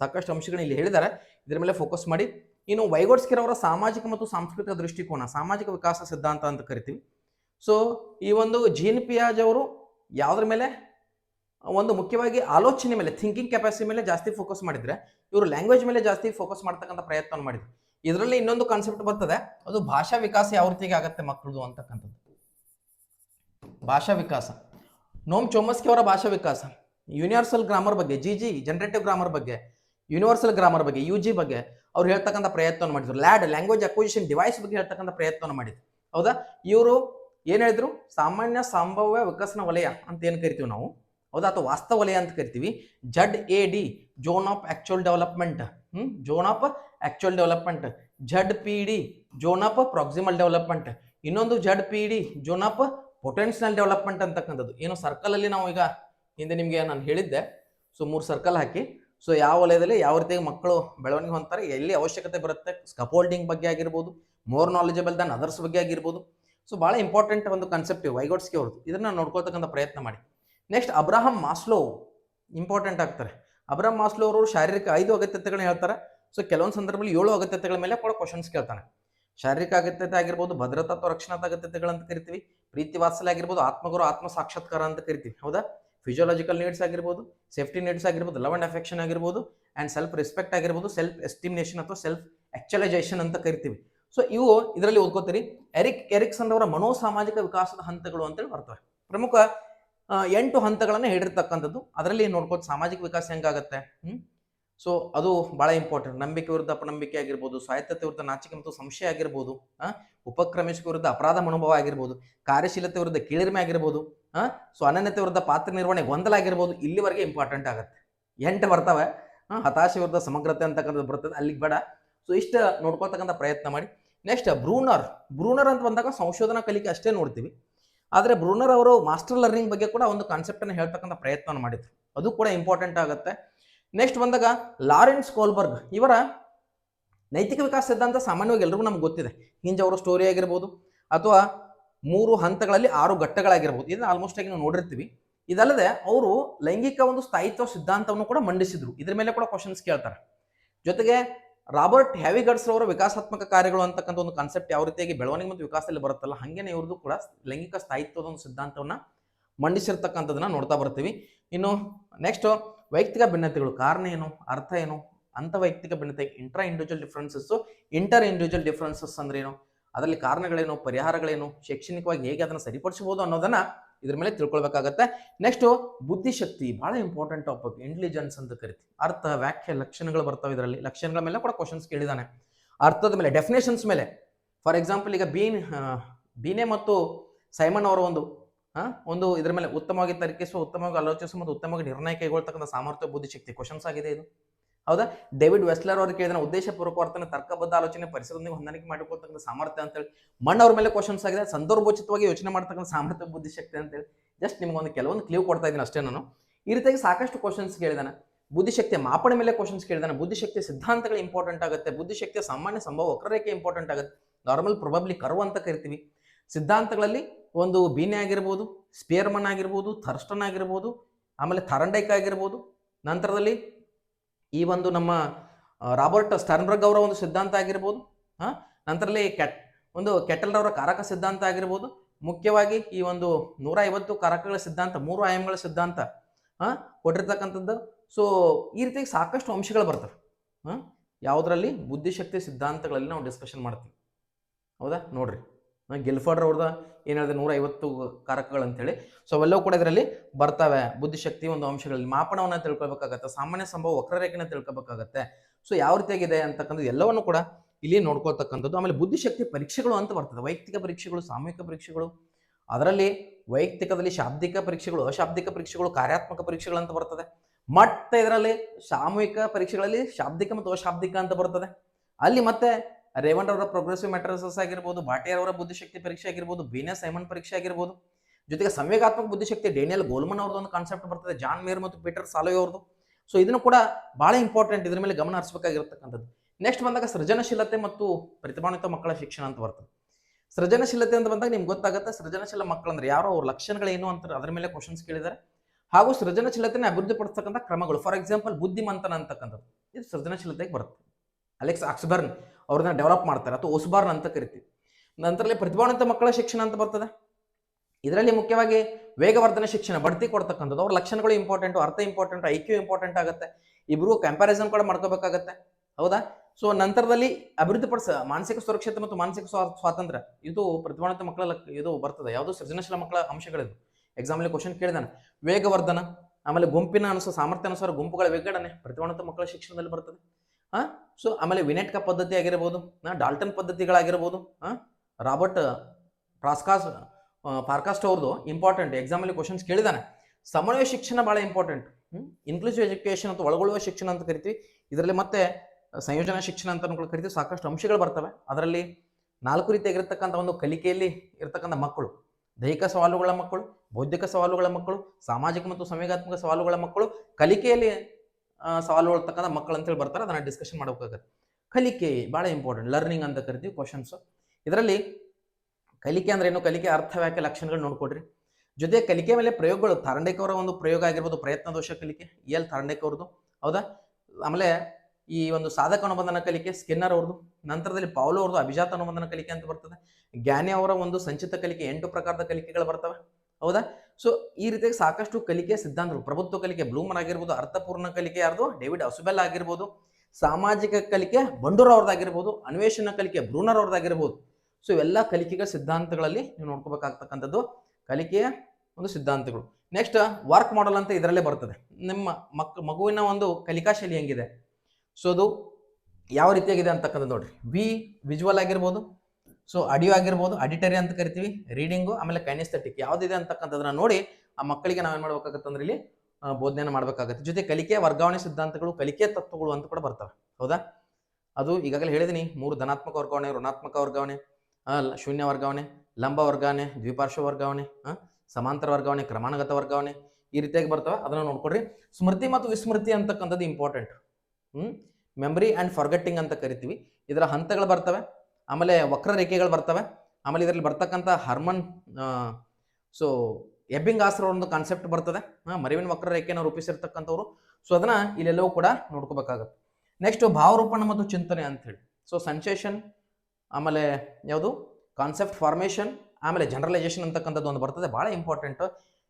ಸಾಕಷ್ಟು ಅಂಶಗಳು ಇಲ್ಲಿ ಹೇಳಿದ್ದಾರೆ. ಇದರ ಮೇಲೆ ಫೋಕಸ್ ಮಾಡಿ. ಇನ್ನು ವೈಗೋಡ್ಸ್ಕಿರ್ ಅವರ ಸಾಮಾಜಿಕ ಮತ್ತು ಸಾಂಸ್ಕೃತಿಕ ದೃಷ್ಟಿಕೋನ, ಸಾಮಾಜಿಕ ವಿಕಾಸ ಸಿದ್ಧಾಂತ ಅಂತ ಕರಿತೀವಿ. ಸೊ ಈ ಒಂದು ಜೀನ್ ಪಿಯಾಜ್ ಅವರು ಯಾವುದ್ರ ಮೇಲೆ? ಒಂದು ಮುಖ್ಯವಾಗಿ ಆಲೋಚನೆ ಮೇಲೆ ಥಿಂಕಿಂಗ್ ಕೆಪಾಸಿಟಿ ಮೇಲೆ ಜಾಸ್ತಿ ಫೋಕಸ್ ಮಾಡಿದರೆ, ಇವರು ಲ್ಯಾಂಗ್ವೇಜ್ ಮೇಲೆ ಜಾಸ್ತಿ ಫೋಕಸ್ ಮಾಡ್ತಕ್ಕಂಥ ಪ್ರಯತ್ನ ಮಾಡಿದ್ರು. ಇದರಲ್ಲಿ ಇನ್ನೊಂದು ಕಾನ್ಸೆಪ್ಟ್ ಬರ್ತದೆ, ಅದು ಭಾಷಾ ವಿಕಾಸ ಯಾವ ರೀತಿಗೆ ಆಗುತ್ತೆ ಮಕ್ಕಳದು ಅಂತಕ್ಕಂಥದ್ದು. ಭಾಷಾ ವಿಕಾಸ. ನೋಮ್ ಚೋಮಸ್ಕಿ ಅವರ ಭಾಷಾ ವಿಕಾಸ ಯೂನಿವರ್ಸಲ್ ಗ್ರಾಮರ್ ಬಗ್ಗೆ ಜಿ ಜಿ ಜನರೇಟಿವ್ ಗ್ರಾಮರ್ ಬಗ್ಗೆ ಯೂನಿವರ್ಸಲ್ ಗ್ರಾಮರ್ ಬಗ್ಗೆ ಯು ಜಿ ಬಗ್ಗೆ ಅವ್ರು ಹೇಳ್ತಕ್ಕಂಥ ಪ್ರಯತ್ನವನ್ನು ಮಾಡಿದ್ರು. ಲ್ಯಾಡ್ ಲ್ಯಾಂಗ್ವೇಜ್ ಅಕ್ವಿಸಿಷನ್ ಡಿವೈಸ್ ಬಗ್ಗೆ ಹೇಳ್ತಕ್ಕಂಥ ಪ್ರಯತ್ನವನ್ನು ಮಾಡಿದ್ರು. ಹೌದಾ? ಇವರು ಏನು ಹೇಳಿದ್ರು? ಸಾಮಾನ್ಯ ಸಂಭವ್ಯ ವಿಕಸನ ವಲಯ ಅಂತ ಏನು ಕರಿತೀವಿ ನಾವು? ಹೌದಾ? ಅಥವಾ ವಾಸ್ತವ ವಲಯ ಅಂತ ಕರಿತೀವಿ. Z A D zone of actual development ಹ್ಞೂ zone of actual development Z P D zone of proximal development ಇನ್ನೊಂದು Z P D zone of potential development ಅಂತಕ್ಕಂಥದ್ದು. ಏನು ಸರ್ಕಲ್ ಅಲ್ಲಿ ನಾವು ಈಗ ಹಿಂದೆ ನಿಮಗೆ ನಾನು ಹೇಳಿದ್ದೆ. ಸೊ ಮೂರು ಸರ್ಕಲ್ ಹಾಕಿ. ಸೊ ಯಾವ ವಲಯದಲ್ಲಿ ಯಾವ ರೀತಿಯಾಗಿ ಮಕ್ಕಳು ಬೆಳವಣಿಗೆ ಹೊಂತಾರೆ ಎಲ್ಲಿ ಅವಶ್ಯಕತೆ ಬರುತ್ತೆ ಸ್ಕಪೋಲ್ಡಿಂಗ್ ಬಗ್ಗೆ ಆಗಿರ್ಬೋದು ಮೋರ್ ನಾಲೆಜಬಲ್ ದನ್ ಅದರ್ಸ್ ಬಗ್ಗೆ ಆಗಿರ್ಬೋದು. ಸೊ ಭಾಳ ಇಂಪಾರ್ಟೆಂಟ್ ಒಂದು ಕಾನ್ಸೆಪ್ಟ್ ವೈಗೋಡ್ಸ್ಗೆ ಅವ್ರದ್ದು. ಇದನ್ನ ನೋಡ್ಕೊಳ್ತಕ್ಕಂಥ ಪ್ರಯತ್ನ ಮಾಡಿ. ನೆಕ್ಸ್ಟ್ ಅಬ್ರಾಹಂ ಮಾಸ್ಲೋ ಇಂಪಾರ್ಟೆಂಟ್ ಆಗ್ತಾರೆ. ಅಬ್ರಾಹಂ ಮಾಸ್ಲೋ ಅವರು ಶಾರೀರಿಕ ಐದು ಅಗತ್ಯತೆಗಳನ್ನ ಹೇಳ್ತಾರೆ. ಸೊ ಕೆಲವೊಂದು ಸಂದರ್ಭದಲ್ಲಿ ಏಳು ಅಗತ್ಯತೆಗಳ ಮೇಲೆ ಕೂಡ ಕ್ವಶನ್ಸ್ ಕೇಳ್ತಾನೆ. ಶಾರೀರಿಕ ಅಗತ್ಯತೆ ಆಗಿರ್ಬೋದು, ಭದ್ರತಾ ಅಥವಾ ರಕ್ಷಣಾತ್ಮಕ ಅಗತ್ಯತೆಗಳಂತ ಕರಿತೀವಿ. ಪ್ರೀತಿ ವಾತ್ಸಲ್ಯ ಆಗಿರ್ಬೋದು ಆತ್ಮಗುರು ಆತ್ಮ ಸಾಕ್ಷಾತ್ಕಾರ ಅಂತ ಕರಿತೀವಿ. ಹೌದಾ? ಫಿಸಿಯೋಲಾಜಿಕಲ್ ನೀಡ್ಸ್ ಆಗಿರ್ಬೋದು ಸೇಫ್ಟಿ ನೀಡ್ಸ್ ಆಗಿರ್ಬೋದು ಲವ್ ಅಂಡ್ ಅಫೆಕ್ಷನ್ ಆಗಿರ್ಬೋದು ಆ್ಯಂಡ್ ಸೆಲ್ಫ್ ರೆಸ್ಪೆಕ್ಟ್ ಆಗಿರ್ಬೋದು ಸೆಲ್ಫ್ ಎಸ್ಟಿಮಿನೇಷನ್ ಅಥವಾ ಸೆಲ್ಫ್ ಆಕ್ಚುಲೈಸೇಷನ್ ಅಂತ ಕರಿತೀವಿ. ಸೊ ಇವು ಇದರಲ್ಲಿ ಓದ್ಕೋತೀರಿ. ಎರಿಕ್ ಎರಿಕ್ಸನ್ ಅವರ ಮನೋಸಾಮಾಜಿಕ ವಿಕಾಸದ ಹಂತಗಳು ಅಂತೇಳಿ ಬರ್ತವೆ. ಪ್ರಮುಖ ಎಂಟು ಹಂತಗಳನ್ನು ಹೇಳಿರ್ತಕ್ಕಂಥದ್ದು. ಅದರಲ್ಲಿ ನೋಡ್ಕೋತ ಸಾಮಾಜಿಕ ವಿಕಾಸ ಹೆಂಗಾಗತ್ತೆ? ಹ್ಮ್? ಸೊ ಅದು ಬಹಳ ಇಂಪಾರ್ಟೆಂಟ್ ನಂಬಿಕೆ ವಿರುದ್ಧ ಅಪನಂಬಿಕೆ ಆಗಿರ್ಬೋದು ಸ್ವಾಯತ್ತತೆ ವಿರುದ್ಧ ನಾಚಿಕೆ ಮತ್ತು ಸಂಶಯ ಆಗಿರ್ಬೋದು ಹಾಂ ಉಪಕ್ರಮಿಸುವ ವಿರುದ್ಧ ಅಪರಾಧ ಮನೋಭಾವ ಆಗಿರ್ಬೋದು, ಕಾರ್ಯಶೀಲತೆ ವಿರುದ್ಧ ಕೀಳಿರಿಮೆ ಆಗಿರ್ಬೋದು ಹಾಂ ಸೊ ಅನನ್ಯತೆ ವಿರುದ್ಧ ಪಾತ್ರ ನಿರ್ವಹಣೆ ಗೊಂದಲ ಆಗಿರ್ಬೋದು, ಇಲ್ಲಿವರೆಗೆ ಇಂಪಾರ್ಟೆಂಟ್ ಆಗುತ್ತೆ. ಎಂಟು ಬರ್ತವೆ. ಹತಾಶೆ ವಿರುದ್ಧ ಸಮಗ್ರತೆ ಅಂತಕ್ಕಂಥದ್ದು ಬರ್ತದೆ. ಅಲ್ಲಿಗೆ ಬೇಡ. ಸೊ ಇಷ್ಟು ನೋಡ್ಕೊತಕ್ಕಂಥ ಪ್ರಯತ್ನ ಮಾಡಿ. Next Bruner. ಬ್ರೂನರ್ ಅಂತ ಬಂದಾಗ ಸಂಶೋಧನಾ ಕಲಿಕೆ ಅಷ್ಟೇ ನೋಡ್ತೀವಿ. ಆದರೆ ಬ್ರೂನರ್ ಅವರು ಮಾಸ್ಟರ್ ಲರ್ನಿಂಗ್ ಬಗ್ಗೆ ಕೂಡ ಒಂದು ಕಾನ್ಸೆಪ್ಟನ್ನು ಹೇಳ್ತಕ್ಕಂಥ ಪ್ರಯತ್ನ ಮಾಡಿದ್ರು. ಅದು ಕೂಡ ಇಂಪಾರ್ಟೆಂಟ್ ಆಗುತ್ತೆ. ನೆಕ್ಸ್ಟ್ ಬಂದಾಗ ಲಾರೆನ್ಸ್ ಕೋಲ್ಬರ್ಗ್. ಇವರ ನೈತಿಕ ವಿಕಾಸ ಸಿದ್ಧಾಂತ ಸಾಮಾನ್ಯವಾಗಿ ಎಲ್ರಿಗೂ ನಮ್ಗೆ ಗೊತ್ತಿದೆ. ಹಿಂಜ್ ಅವರ ಸ್ಟೋರಿ ಆಗಿರ್ಬೋದು, ಅಥವಾ ಮೂರು ಹಂತಗಳಲ್ಲಿ ಆರು ಘಟ್ಟಗಳಾಗಿರ್ಬೋದು. ಇದನ್ನ ಆಲ್ಮೋಸ್ಟ್ ಆಗಿ ನಾವು ನೋಡಿರ್ತೀವಿ. ಇದಲ್ಲದೆ ಅವರು ಲೈಂಗಿಕ ಒಂದು ಸ್ಥಾಯಿತ್ವ ಸಿದ್ಧಾಂತವನ್ನು ಕೂಡ ಮಂಡಿಸಿದ್ರು. ಇದ್ರ ಮೇಲೆ ಕೂಡ ಕ್ವಶನ್ಸ್ ಕೇಳ್ತಾರೆ. ಜೊತೆಗೆ ರಾಬರ್ಟ್ ಹ್ಯಾವಿಗಡ್ಸ್ ಅವರ ವಿಕಾಸಾತ್ಮಕ ಕಾರ್ಯಗಳು ಅಂತಕ್ಕಂಥ ಒಂದು ಕಾನ್ಸೆಪ್ಟ್ ಯಾವ ರೀತಿಯಾಗಿ ಬೆಳವಣಿಗೆ ಮತ್ತು ವಿಕಾಸದಲ್ಲಿ ಬರುತ್ತಲ್ಲ, ಹಾಗೇನೆ ಇವ್ರದ್ದು ಕೂಡ ಲೈಂಗಿಕ ಸ್ಥಾಯಿತ್ವದ ಒಂದು ಸಿದ್ಧಾಂತವನ್ನ ಮಂಡಿಸಿರ್ತಕ್ಕಂಥದನ್ನ ನೋಡ್ತಾ ಬರ್ತೀವಿ. ಇನ್ನು ನೆಕ್ಸ್ಟ್ ವೈಯಕ್ತಿಕ ಭಿನ್ನತೆಗಳು ಕಾರಣ ಏನು, ಅರ್ಥ ಏನು, ಅಂತ ವೈಯಕ್ತಿಕ ಭಿನ್ನತೆ intra individual differences inter individual differences ಅಂದ್ರೆ ಏನು, ಅದರಲ್ಲಿ ಕಾರಣಗಳೇನು, ಪರಿಹಾರಗಳೇನು, ಶೈಕ್ಷಣಿಕವಾಗಿ ಹೇಗೆ ಅದನ್ನು ಸರಿಪಡಿಸಬಹುದು ಅನ್ನೋದನ್ನ ಇದ್ರ ಮೇಲೆ ತಿಳ್ಕೊಳ್ಬೇಕಾಗತ್ತೆ. ನೆಕ್ಸ್ಟ್ ಬುದ್ಧಿಶಕ್ತಿ ಬಹಳ ಇಂಪಾರ್ಟೆಂಟ್ ಟಾಪಿಕ್ ಇಂಟೆಲಿಜೆನ್ಸ್ ಅಂತ ಕರಿತೀವಿ. ಅರ್ಥ, ವ್ಯಾಖ್ಯೆ, ಲಕ್ಷಣಗಳು ಬರ್ತವೆ ಇದರಲ್ಲಿ. ಲಕ್ಷಣಗಳ ಮೇಲೆ ಕೂಡ ಕ್ವಶನ್ಸ್ ಕೇಳಿದಾನೆ. ಅರ್ಥದ ಮೇಲೆ ಡೆಫಿನೇಷನ್ಸ್ ಮೇಲೆ. ಫಾರ್ ಎಕ್ಸಾಂಪಲ್ ಈಗ ಬೀನ್ ಬೀನೆ ಮತ್ತು ಸೈಮನ್ ಅವರ ಒಂದು ಒಂದು ಇದ್ರ ಮೇಲೆ ಉತ್ತಮವಾಗಿ ತರ್ಕಿಸುವ, ಉತ್ತಮವಾಗಿ ಆಲೋಚಿಸುವ ಮತ್ತು ಉತ್ತಮವಾಗಿ ನಿರ್ಣಯ ಕೈಗೊಳ್ತಕ್ಕಂಥ ಸಾಮರ್ಥ್ಯ ಬುದ್ಧಿಶಕ್ತಿ ಕ್ವಶನ್ಸ್ ಆಗಿದೆ ಇದು. ಹೌದಾ? ಡೇವಿಡ್ ವೆಸ್ಲರ್ ಅವ್ರಿಗೆ ಕೇಳಿದ್ರೆ ಉದ್ದೇಶಪೂರ್ವಕ ವರ್ತನೆ ತರ್ಕಬದ್ಧ ಆಲೋಚನೆ ಪರಿಸರದೊಂದಿಗೆ ಹೊಂದಾಣಿಕೆ ಮಾಡಿಕೊಳ್ತಕ್ಕಂಥ ಸಾಮರ್ಥ್ಯ ಅಂತೇಳಿ. ಮಣ್ಣವ್ರ ಅವ್ರ ಮೇಲೆ ಕ್ವಶನ್ಸ್ ಆಗಿದೆ, ಸಂದರ್ಭೋಚಿತವಾಗಿ ಯೋಚನೆ ಮಾಡ್ತಕ್ಕಂಥ ಸಾಮರ್ಥ್ಯ ಬುದ್ಧಿಶಕ್ತಿ ಅಂತೇಳಿ. ಜಸ್ಟ್ ನಿಮ್ಗೊಂದು ಕೆಲವೊಂದು ಕ್ಲೀವ್ ಕೊಡ್ತಾ ಇದ್ದೀನಿ ಅಷ್ಟೇ ನಾನು. ಈ ರೀತಿಯಾಗಿ ಸಾಕಷ್ಟು ಕ್ವಶನ್ಸ್ ಕೇಳಿದಾನೆ. ಬುದ್ಧಿಶಕ್ತಿಯ ಮಾಪನ ಮೇಲೆ ಕ್ವಶನ್ಸ್ ಕೇಳಿದಾನೆ. ಬುದ್ಧಿಶಕ್ತಿಯ ಸಿದ್ಧಾಂತಗಳು ಇಂಪಾರ್ಟೆಂಟ್ ಆಗುತ್ತೆ. ಬುದ್ಧಿಶಕ್ತಿಯ ಸಾಮಾನ್ಯ ಸಂಭವ, ವಕ್ರರೇಖೆ ಇಂಪಾರ್ಟೆಂಟ್ ಆಗುತ್ತೆ. ನಾರ್ಮಲ್ ಪ್ರೊಬಬ್ಲಿ ಕರು ಅಂತ ಕರಿತೀವಿ. ಸಿದ್ಧಾಂತಗಳಲ್ಲಿ ಒಂದು ಬೀನೆ ಆಗಿರ್ಬೋದು, ಸ್ಪೇರ್ಮನ್ ಆಗಿರ್ಬೋದು, ಥರ್ಸ್ಟನ್ ಆಗಿರ್ಬೋದು, ಆಮೇಲೆ ಥರಂಡೈಕ್ ಆಗಿರ್ಬೋದು. ನಂತರದಲ್ಲಿ ಈ ಒಂದು ನಮ್ಮ ರಾಬರ್ಟ್ ಸ್ಟರ್ನ್ಬರ್ಗ್ ಅವರ ಒಂದು ಸಿದ್ಧಾಂತ ಆಗಿರ್ಬೋದು, ಹಾಂ? ನಂತರದಲ್ಲಿ ಕೆಟ್, ಒಂದು ಕೆಟಲ್ರವರ ಕಾರಕ ಸಿದ್ಧಾಂತ ಆಗಿರ್ಬೋದು. ಮುಖ್ಯವಾಗಿ ಈ ಒಂದು ನೂರ ಐವತ್ತು ಕಾರಕಗಳ ಸಿದ್ಧಾಂತ, ಮೂರು ಆಯಾಮಗಳ ಸಿದ್ಧಾಂತ, ಹಾಂ? ಕೊಟ್ಟಿರ್ತಕ್ಕಂಥದ್ದು. ಸೊ ಈ ರೀತಿಯಾಗಿ ಸಾಕಷ್ಟು ಅಂಶಗಳು ಬರ್ತವೆ, ಹಾಂ? ಯಾವುದರಲ್ಲಿ? ಬುದ್ಧಿಶಕ್ತಿ ಸಿದ್ಧಾಂತಗಳಲ್ಲಿ ನಾವು ಡಿಸ್ಕಷನ್ ಮಾಡ್ತೀವಿ. ಹೌದಾ? ನೋಡ್ರಿ. ಗಿಲ್ಫರ್ಡ್ ಅವ್ರದ ಏನು ಹೇಳಿದೆ ನೂರ ಐವತ್ತು ಕಾರಕಗಳು ಅಂತೇಳಿ. ಸೊ ಅವೆಲ್ಲವೂ ಕೂಡ ಇದರಲ್ಲಿ ಬರ್ತವೆ. ಬುದ್ಧಿಶಕ್ತಿ ಒಂದು ಅಂಶಗಳಲ್ಲಿ. ಮಾಪನವನ್ನು ತಿಳ್ಕೊಬೇಕಾಗತ್ತೆ ಸಾಮಾನ್ಯ ಸಂಭವ ವಕ್ರರೇಖೆನ ತಿಳ್ಕೊಬೇಕಾಗತ್ತೆ ಸೊ ಯಾವ ರೀತಿಯಾಗಿದೆ ಅಂತಕ್ಕಂಥದ್ದು ಎಲ್ಲವನ್ನು ಕೂಡ ಇಲ್ಲಿ ನೋಡ್ಕೊಳ್ತಕ್ಕಂಥದ್ದು. ಆಮೇಲೆ ಬುದ್ಧಿಶಕ್ತಿ ಪರೀಕ್ಷೆಗಳು ಅಂತ ಬರ್ತದೆ. ವೈಯಕ್ತಿಕ ಪರೀಕ್ಷೆಗಳು, ಸಾಮೂಹಿಕ ಪರೀಕ್ಷೆಗಳು. ಅದರಲ್ಲಿ ವೈಯಕ್ತಿಕದಲ್ಲಿ ಶಾಬ್ದಿಕ ಪರೀಕ್ಷೆಗಳು, ಅಶಾಬ್ದಿಕ ಪರೀಕ್ಷೆಗಳು, ಕಾರ್ಯಾತ್ಮಕ ಪರೀಕ್ಷೆಗಳು ಅಂತ ಬರ್ತದೆ. ಮತ್ತೆ ಇದರಲ್ಲಿ ಸಾಮೂಹಿಕ ಪರೀಕ್ಷೆಗಳಲ್ಲಿ ಶಾಬ್ದಿಕ ಮತ್ತು ಅಶಾಬ್ದಿಕ ಅಂತ ಬರ್ತದೆ. ಅಲ್ಲಿ ಮತ್ತೆ ರೇವಣ್ ಅವರ ಪ್ರೋಗ್ರೆಸಿವ್ ಮೆಟ್ರಸಸ್ ಆಗಿರ್ಬೋದು, ಭಾಟಿಯರ್ ಅವರ ಬುದ್ಧಿಶಕ್ತಿ ಪರೀಕ್ಷೆ ಆಗಿರ್ಬೋದು ಬೀನಸ್ ಸೈಮನ್ ಪರೀಕ್ಷೆ ಆಗಿರ್ಬೋದು. ಜೊತೆಗೆ ಸಂವೇಗಾತ್ಮಕ ಬುದ್ಧಿಶಕ್ತಿ ಡೇನಿಯಲ್ ಗೋಲ್ಮನ್ ಅವ್ರದ್ದು ಒಂದು ಕಾನ್ಸೆಪ್ಟ್ ಬರ್ತದೆ ಜಾನ್ ಮೇರ್ ಮತ್ತು ಪೀಟರ್ ಸಾಲೋಯ್ ಅವ್ರದ್ದು. ಸೊ ಇದನ್ನು ಕೂಡ ಬಹಳ ಇಂಪಾರ್ಟೆಂಟ್ ಇದ್ರ ಮೇಲೆ ಗಮನ ಹರಿಸಬೇಕಾಗಿರ್ತಕ್ಕಂಥದ್ದು. ನೆಕ್ಸ್ಟ್ ಬಂದಾಗ ಸೃಜನಶೀಲತೆ ಮತ್ತು ಪ್ರತಿಭಾನ್ವಿತ ಮಕ್ಕಳ ಶಿಕ್ಷಣ ಅಂತ ಬರ್ತದೆ. ಸೃಜನಶೀಲತೆ ಅಂತ ಬಂದಾಗ ನಿಮ್ಗೆ ಗೊತ್ತಾಗುತ್ತೆ, ಸೃಜನಶೀಲ ಮಕ್ಕಳು ಅಂದ್ರೆ ಯಾರೋ, ಅವ್ರ ಲಕ್ಷಣಗಳೇನು ಅಂತ ಅದ್ರ ಮೇಲೆ ಕ್ವಶನ್ಸ್ ಕೇಳಿದ್ದಾರೆ. ಹಾಗೂ ಸೃಜನಶೀಲತೆನ ಅಭಿವೃದ್ಧಿಪಡಿಸ್ತಕ್ಕಂಥ ಕ್ರಮಗಳು ಫಾರ್ ಎಕ್ಸಾಂಪಲ್ ಬುದ್ಧಿಮಂತನ ಅಂತಕ್ಕಂಥದ್ದು. ಇದು ಸೃಜನಶೀಲತೆಗೆ ಬರುತ್ತೆ. ಅಲೆಕ್ಸ್ ಆಕ್ಸ್ಬರ್ನ್ ಅವ್ರನ್ನ ಡೆವಲಪ್ ಮಾಡ್ತಾರೆ. ಅಥವಾ ಒಸ್ಬಾರ್ನ್ ಅಂತ ಕರಿತೀವಿ. ನಂತರದಲ್ಲಿ ಪ್ರತಿಭಾವಂತ ಮಕ್ಕಳ ಶಿಕ್ಷಣ ಅಂತ ಬರ್ತದೆ. ಇದರಲ್ಲಿ ಮುಖ್ಯವಾಗಿ ವೇಗವರ್ಧನೆ ಶಿಕ್ಷಣ, ಬಡ್ತಿ ಕೊಡ್ತಕ್ಕಂಥದ್ದು. ಅವ್ರ ಲಕ್ಷಣಗಳು ಇಂಪಾರ್ಟೆಂಟು ಅರ್ಥ ಇಂಪಾರ್ಟೆಂಟ್ ಐ ಕ್ಯೂ ಇಂಪಾರ್ಟೆಂಟ್ ಆಗುತ್ತೆ. ಇಬ್ಬರು ಕಂಪ್ಯಾರಿಸನ್ ಕೂಡ ಮಾಡ್ಕೋಬೇಕಾಗತ್ತೆ. ಹೌದಾ? ಸೊ ನಂತರದಲ್ಲಿ ಅಭಿವೃದ್ಧಿಪಡಿಸ ಮಾನಸಿಕ ಸುರಕ್ಷತೆ ಮತ್ತು ಮಾನಸಿಕ ಸ್ವಾ, ಸ್ವಾತಂತ್ರ್ಯ. ಇದು ಪ್ರತಿಭಾವಂತ ಮಕ್ಕಳ ಇದು ಬರ್ತದೆ. ಯಾವುದು ಸೃಜನಶೀಲ ಮಕ್ಕಳ ಅಂಶಗಳಿದು ಎಕ್ಸಾಮಲ್ಲಿ ಕ್ವಶನ್ ಕೇಳಿದಾನೆ. ವೇಗವರ್ಧನ, ಆಮೇಲೆ ಗುಂಪಿನ ಅನುಸಾರ ಸಾಮರ್ಥ್ಯ ಅನುಸಾರ ಗುಂಪುಗಳ ವಿಂಗಡಣೆ ಪ್ರತಿಭಾವಂತ ಮಕ್ಕಳ ಶಿಕ್ಷಣದಲ್ಲಿ ಬರ್ತದೆ. ಹಾ ಸೊ ಆಮೇಲೆ ವಿನೆಟ್ಕ ಪದ್ಧತಿ ಆಗಿರ್ಬೋದು ಡಾಲ್ಟನ್ ಪದ್ಧತಿಗಳಾಗಿರ್ಬೋದು ಹಾಂ ರಾಬರ್ಟ್ ಪ್ರಾಸ್ಕಾಸ್ ಫಾರ್ಕಾಸ್ಟ್ ಅವ್ರದ್ದು ಇಂಪಾರ್ಟೆಂಟ್ ಎಕ್ಸಾಮಲ್ಲಿ ಕ್ವಶನ್ಸ್ ಕೇಳಿದಾನೆ. ಸಮನ್ವಯ ಶಿಕ್ಷಣ ಭಾಳ ಇಂಪಾರ್ಟೆಂಟ್ ಇನ್ಕ್ಲೂಸಿವ್ ಎಜುಕೇಶನ್ ಅಂತ ಒಳಗೊಳ್ಳುವ ಶಿಕ್ಷಣ ಅಂತ ಕರಿತೀವಿ. ಇದರಲ್ಲಿ ಮತ್ತೆ ಸಂಯೋಜನಾ ಶಿಕ್ಷಣ ಅಂತ ಕರಿತೀವಿ. ಸಾಕಷ್ಟು ಅಂಶಗಳು ಬರ್ತವೆ. ಅದರಲ್ಲಿ ನಾಲ್ಕು ರೀತಿಯಾಗಿರ್ತಕ್ಕಂಥ ಒಂದು ಕಲಿಕೆಯಲ್ಲಿ ಇರ್ತಕ್ಕಂಥ ಮಕ್ಕಳು. ದೈಹಿಕ ಸವಾಲುಗಳ ಮಕ್ಕಳು, ಬೌದ್ಧಿಕ ಸವಾಲುಗಳ ಮಕ್ಕಳು, ಸಾಮಾಜಿಕ ಮತ್ತು ಸಂವೇಗಾತ್ಮಕ ಸವಾಲುಗಳ ಮಕ್ಕಳು ಕಲಿಕೆಯಲ್ಲಿ ಆ, ಒಳತಕ್ಕಂಥ ಮಕ್ಕಳು ಅಂತೇಳಿ ಬರ್ತಾರೆ ಅದನ್ನ ಡಿಸ್ಕಷನ್ ಮಾಡಬೇಕಾಗತ್ತೆ. ಕಲಿಕೆ ಬಹಳ ಇಂಪಾರ್ಟೆಂಟ್ ಲರ್ನಿಂಗ್ ಅಂತ ಕರಿತೀವಿ ಕ್ವಶನ್ಸ್ ಇದರಲ್ಲಿ ಕಲಿಕೆ ಅಂದ್ರೆ ಏನು? ಕಲಿಕೆ ಅರ್ಥ ವ್ಯಾಖ್ಯೆ ಲಕ್ಷಣಗಳು ನೋಡ್ಕೊಡ್ರಿ ಜೊತೆ ಕಲಿಕೆ ಮೇಲೆ ಪ್ರಯೋಗಗಳು ತಾರಂಡೇಕ್ ಅವರ ಒಂದು ಪ್ರಯೋಗ ಆಗಿರ್ಬೋದು ಪ್ರಯತ್ನ ದೋಷ ಕಲಿಕೆ ಎಲ್ ತಾರಂಡೇಕ್ ಅವ್ರದ್ದು. ಹೌದಾ? ಆಮೇಲೆ ಈ ಒಂದು ಸಾಧಕ ಅನುಬಂಧನ ಕಲಿಕೆ ಸ್ಕಿನ್ನರ್ ಅವ್ರದ್ದು. ನಂತರದಲ್ಲಿ ಪಾವ್ಲೋ ಅವ್ರದ್ದು ಅಭಿಜಾತ ಅನುಬಂಧನ ಕಲಿಕೆ ಅಂತ ಬರ್ತದೆ. ಜ್ಞಾನಿ ಅವರ ಒಂದು ಸಂಚಿತ ಕಲಿಕೆ ಎಂಟು ಪ್ರಕಾರದ ಕಲಿಕೆಗಳು ಬರ್ತವೆ. ಹೌದಾ? ಸೊ ಈ ರೀತಿಯಾಗಿ ಸಾಕಷ್ಟು ಕಲಿಕೆ ಸಿದ್ಧಾಂತಗಳು, ಪ್ರಭುತ್ವ ಕಲಿಕೆ, ಬ್ಲೂಮನ್ ಆಗಿರ್ಬೋದು, ಅರ್ಥಪೂರ್ಣ ಕಲಿಕೆ ಯಾರ್ದು? ಡೇವಿಡ್ ಅಸುಬೆಲ್ ಆಗಿರ್ಬೋದು, ಸಾಮಾಜಿಕ ಕಲಿಕೆ, ಬಂಡೂರ್ ಅವ್ರದ್ದಾಗಿರ್ಬೋದು, ಅನ್ವೇಷಣ ಕಲಿಕೆ, ಬ್ರೂನರ್ ಅವ್ರದ್ದಾಗಿರ್ಬೋದು. ಸೊ ಇವೆಲ್ಲ ಕಲಿಕೆಗಳ ಸಿದ್ಧಾಂತಗಳಲ್ಲಿ ನೀವು ನೋಡ್ಕೋಬೇಕಾಗ್ತಕ್ಕಂಥದ್ದು ಕಲಿಕೆಯ ಒಂದು ಸಿದ್ಧಾಂತಗಳು. ನೆಕ್ಸ್ಟ್ ವರ್ಕ್ ಮಾಡಲ್ ಅಂತ ಇದರಲ್ಲೇ ಬರ್ತದೆ. ನಿಮ್ಮ ಮಕ್, ಮಗುವಿನ ಒಂದು ಕಲಿಕಾ ಶೈಲಿ ಹೆಂಗಿದೆ? ಸೊ ಅದು ಯಾವ ರೀತಿಯಾಗಿದೆ ಅಂತಕ್ಕಂಥದ್ದು ನೋಡ್ರಿ. ವಿ ವಿಜುವಲ್ ಆಗಿರ್ಬೋದು ಸೊ ಅಡಿಯೋ ಆಗಿರ್ಬೋದು ಅಡಿಟರಿ ಅಂತ ಕರಿತೀವಿ ರೀಡಿಂಗು ಆಮೇಲೆ ಕೈನೆಸ್ಥೆಟಿಕ್ ಯಾವ್ದಿದೆ ಅಂತಕ್ಕಂಥದನ್ನ ನೋಡಿ ಆ ಮಕ್ಕಳಿಗೆ ನಾವೇನ್ ಮಾಡ್ಬೇಕಾಗತ್ತೆ ಅಂದ್ರೆ ಇಲ್ಲಿ ಬೋಧನೆ ಬೋಧನೆಯನ್ನು ಮಾಡ್ಬೇಕಾಗತ್ತೆ. ಜೊತೆ ಕಲಿಕೆ ವರ್ಗಾವಣೆ ಸಿದ್ಧಾಂತಗಳು, ಕಲಿಕೆ ತತ್ವಗಳು ಅಂತ ಕೂಡ ಬರ್ತವೆ. ಹೌದಾ? ಅದು ಈಗಾಗಲೇ ಹೇಳಿದಿನಿ, ಮೂರು ಧನಾತ್ಮಕ ವರ್ಗಾವಣೆ, ಋಣಾತ್ಮಕ ವರ್ಗಾವಣೆ ಶೂನ್ಯ ವರ್ಗಾವಣೆ, ಲಂಬ ವರ್ಗಾವಣೆ, ದ್ವಿಪಾರ್ಶ್ವ ವರ್ಗಾವಣೆ ಸಮಾಂತರ ವರ್ಗಾವಣೆ, ಕ್ರಮಾನುಗತ ವರ್ಗಾವಣೆ ಈ ರೀತಿಯಾಗಿ ಬರ್ತವೆ. ಅದನ್ನು ನೋಡ್ಕೊಡ್ರಿ. ಸ್ಮೃತಿ ಮತ್ತು ವಿಸ್ಮೃತಿ ಅಂತಕ್ಕಂಥದ್ದು ಇಂಪಾರ್ಟೆಂಟ್ ಹ್ಮ್? ಮೆಮ್ರಿ ಆ್ಯಂಡ್ ಫಾರ್ಗೆಟ್ಟಿಂಗ್ ಅಂತ ಕರಿತೀವಿ. ಇದರ ಹಂತಗಳು ಬರ್ತವೆ. ಆಮೇಲೆ ವಕ್ರ ರೇಖೆಗಳು ಬರ್ತವೆ. ಆಮೇಲೆ ಇದರಲ್ಲಿ ಬರ್ತಕ್ಕಂಥ ಹರ್ಮನ್ ಸೊ ಎಬ್ಬಿಂಗ್ ಆಸ್ರ ಒಂದು ಕಾನ್ಸೆಪ್ಟ್ ಬರ್ತದೆ. ಮರಿವಿನ ವಕ್ರ ರೇಖೆಯನ್ನು ರೂಪಿಸಿರ್ತಕ್ಕಂಥವ್ರು. ಸೊ ಅದನ್ನ ಇಲ್ಲೆಲ್ಲವೂ ಕೂಡ ನೋಡ್ಕೋಬೇಕಾಗತ್ತೆ. ನೆಕ್ಸ್ಟ್ ಭಾವರೂಪಣ ಮತ್ತು ಚಿಂತನೆ ಅಂತ ಹೇಳಿ ಸೊ ಸಂಚೇಷನ್ ಆಮೇಲೆ ಯಾವುದು? ಕಾನ್ಸೆಪ್ಟ್ ಫಾರ್ಮೇಷನ್ ಆಮೇಲೆ ಜನರಲೈಸೇಷನ್ ಅಂತಕ್ಕಂಥದ್ದು ಒಂದು ಬರ್ತದೆ. ಭಾಳ ಇಂಪಾರ್ಟೆಂಟ್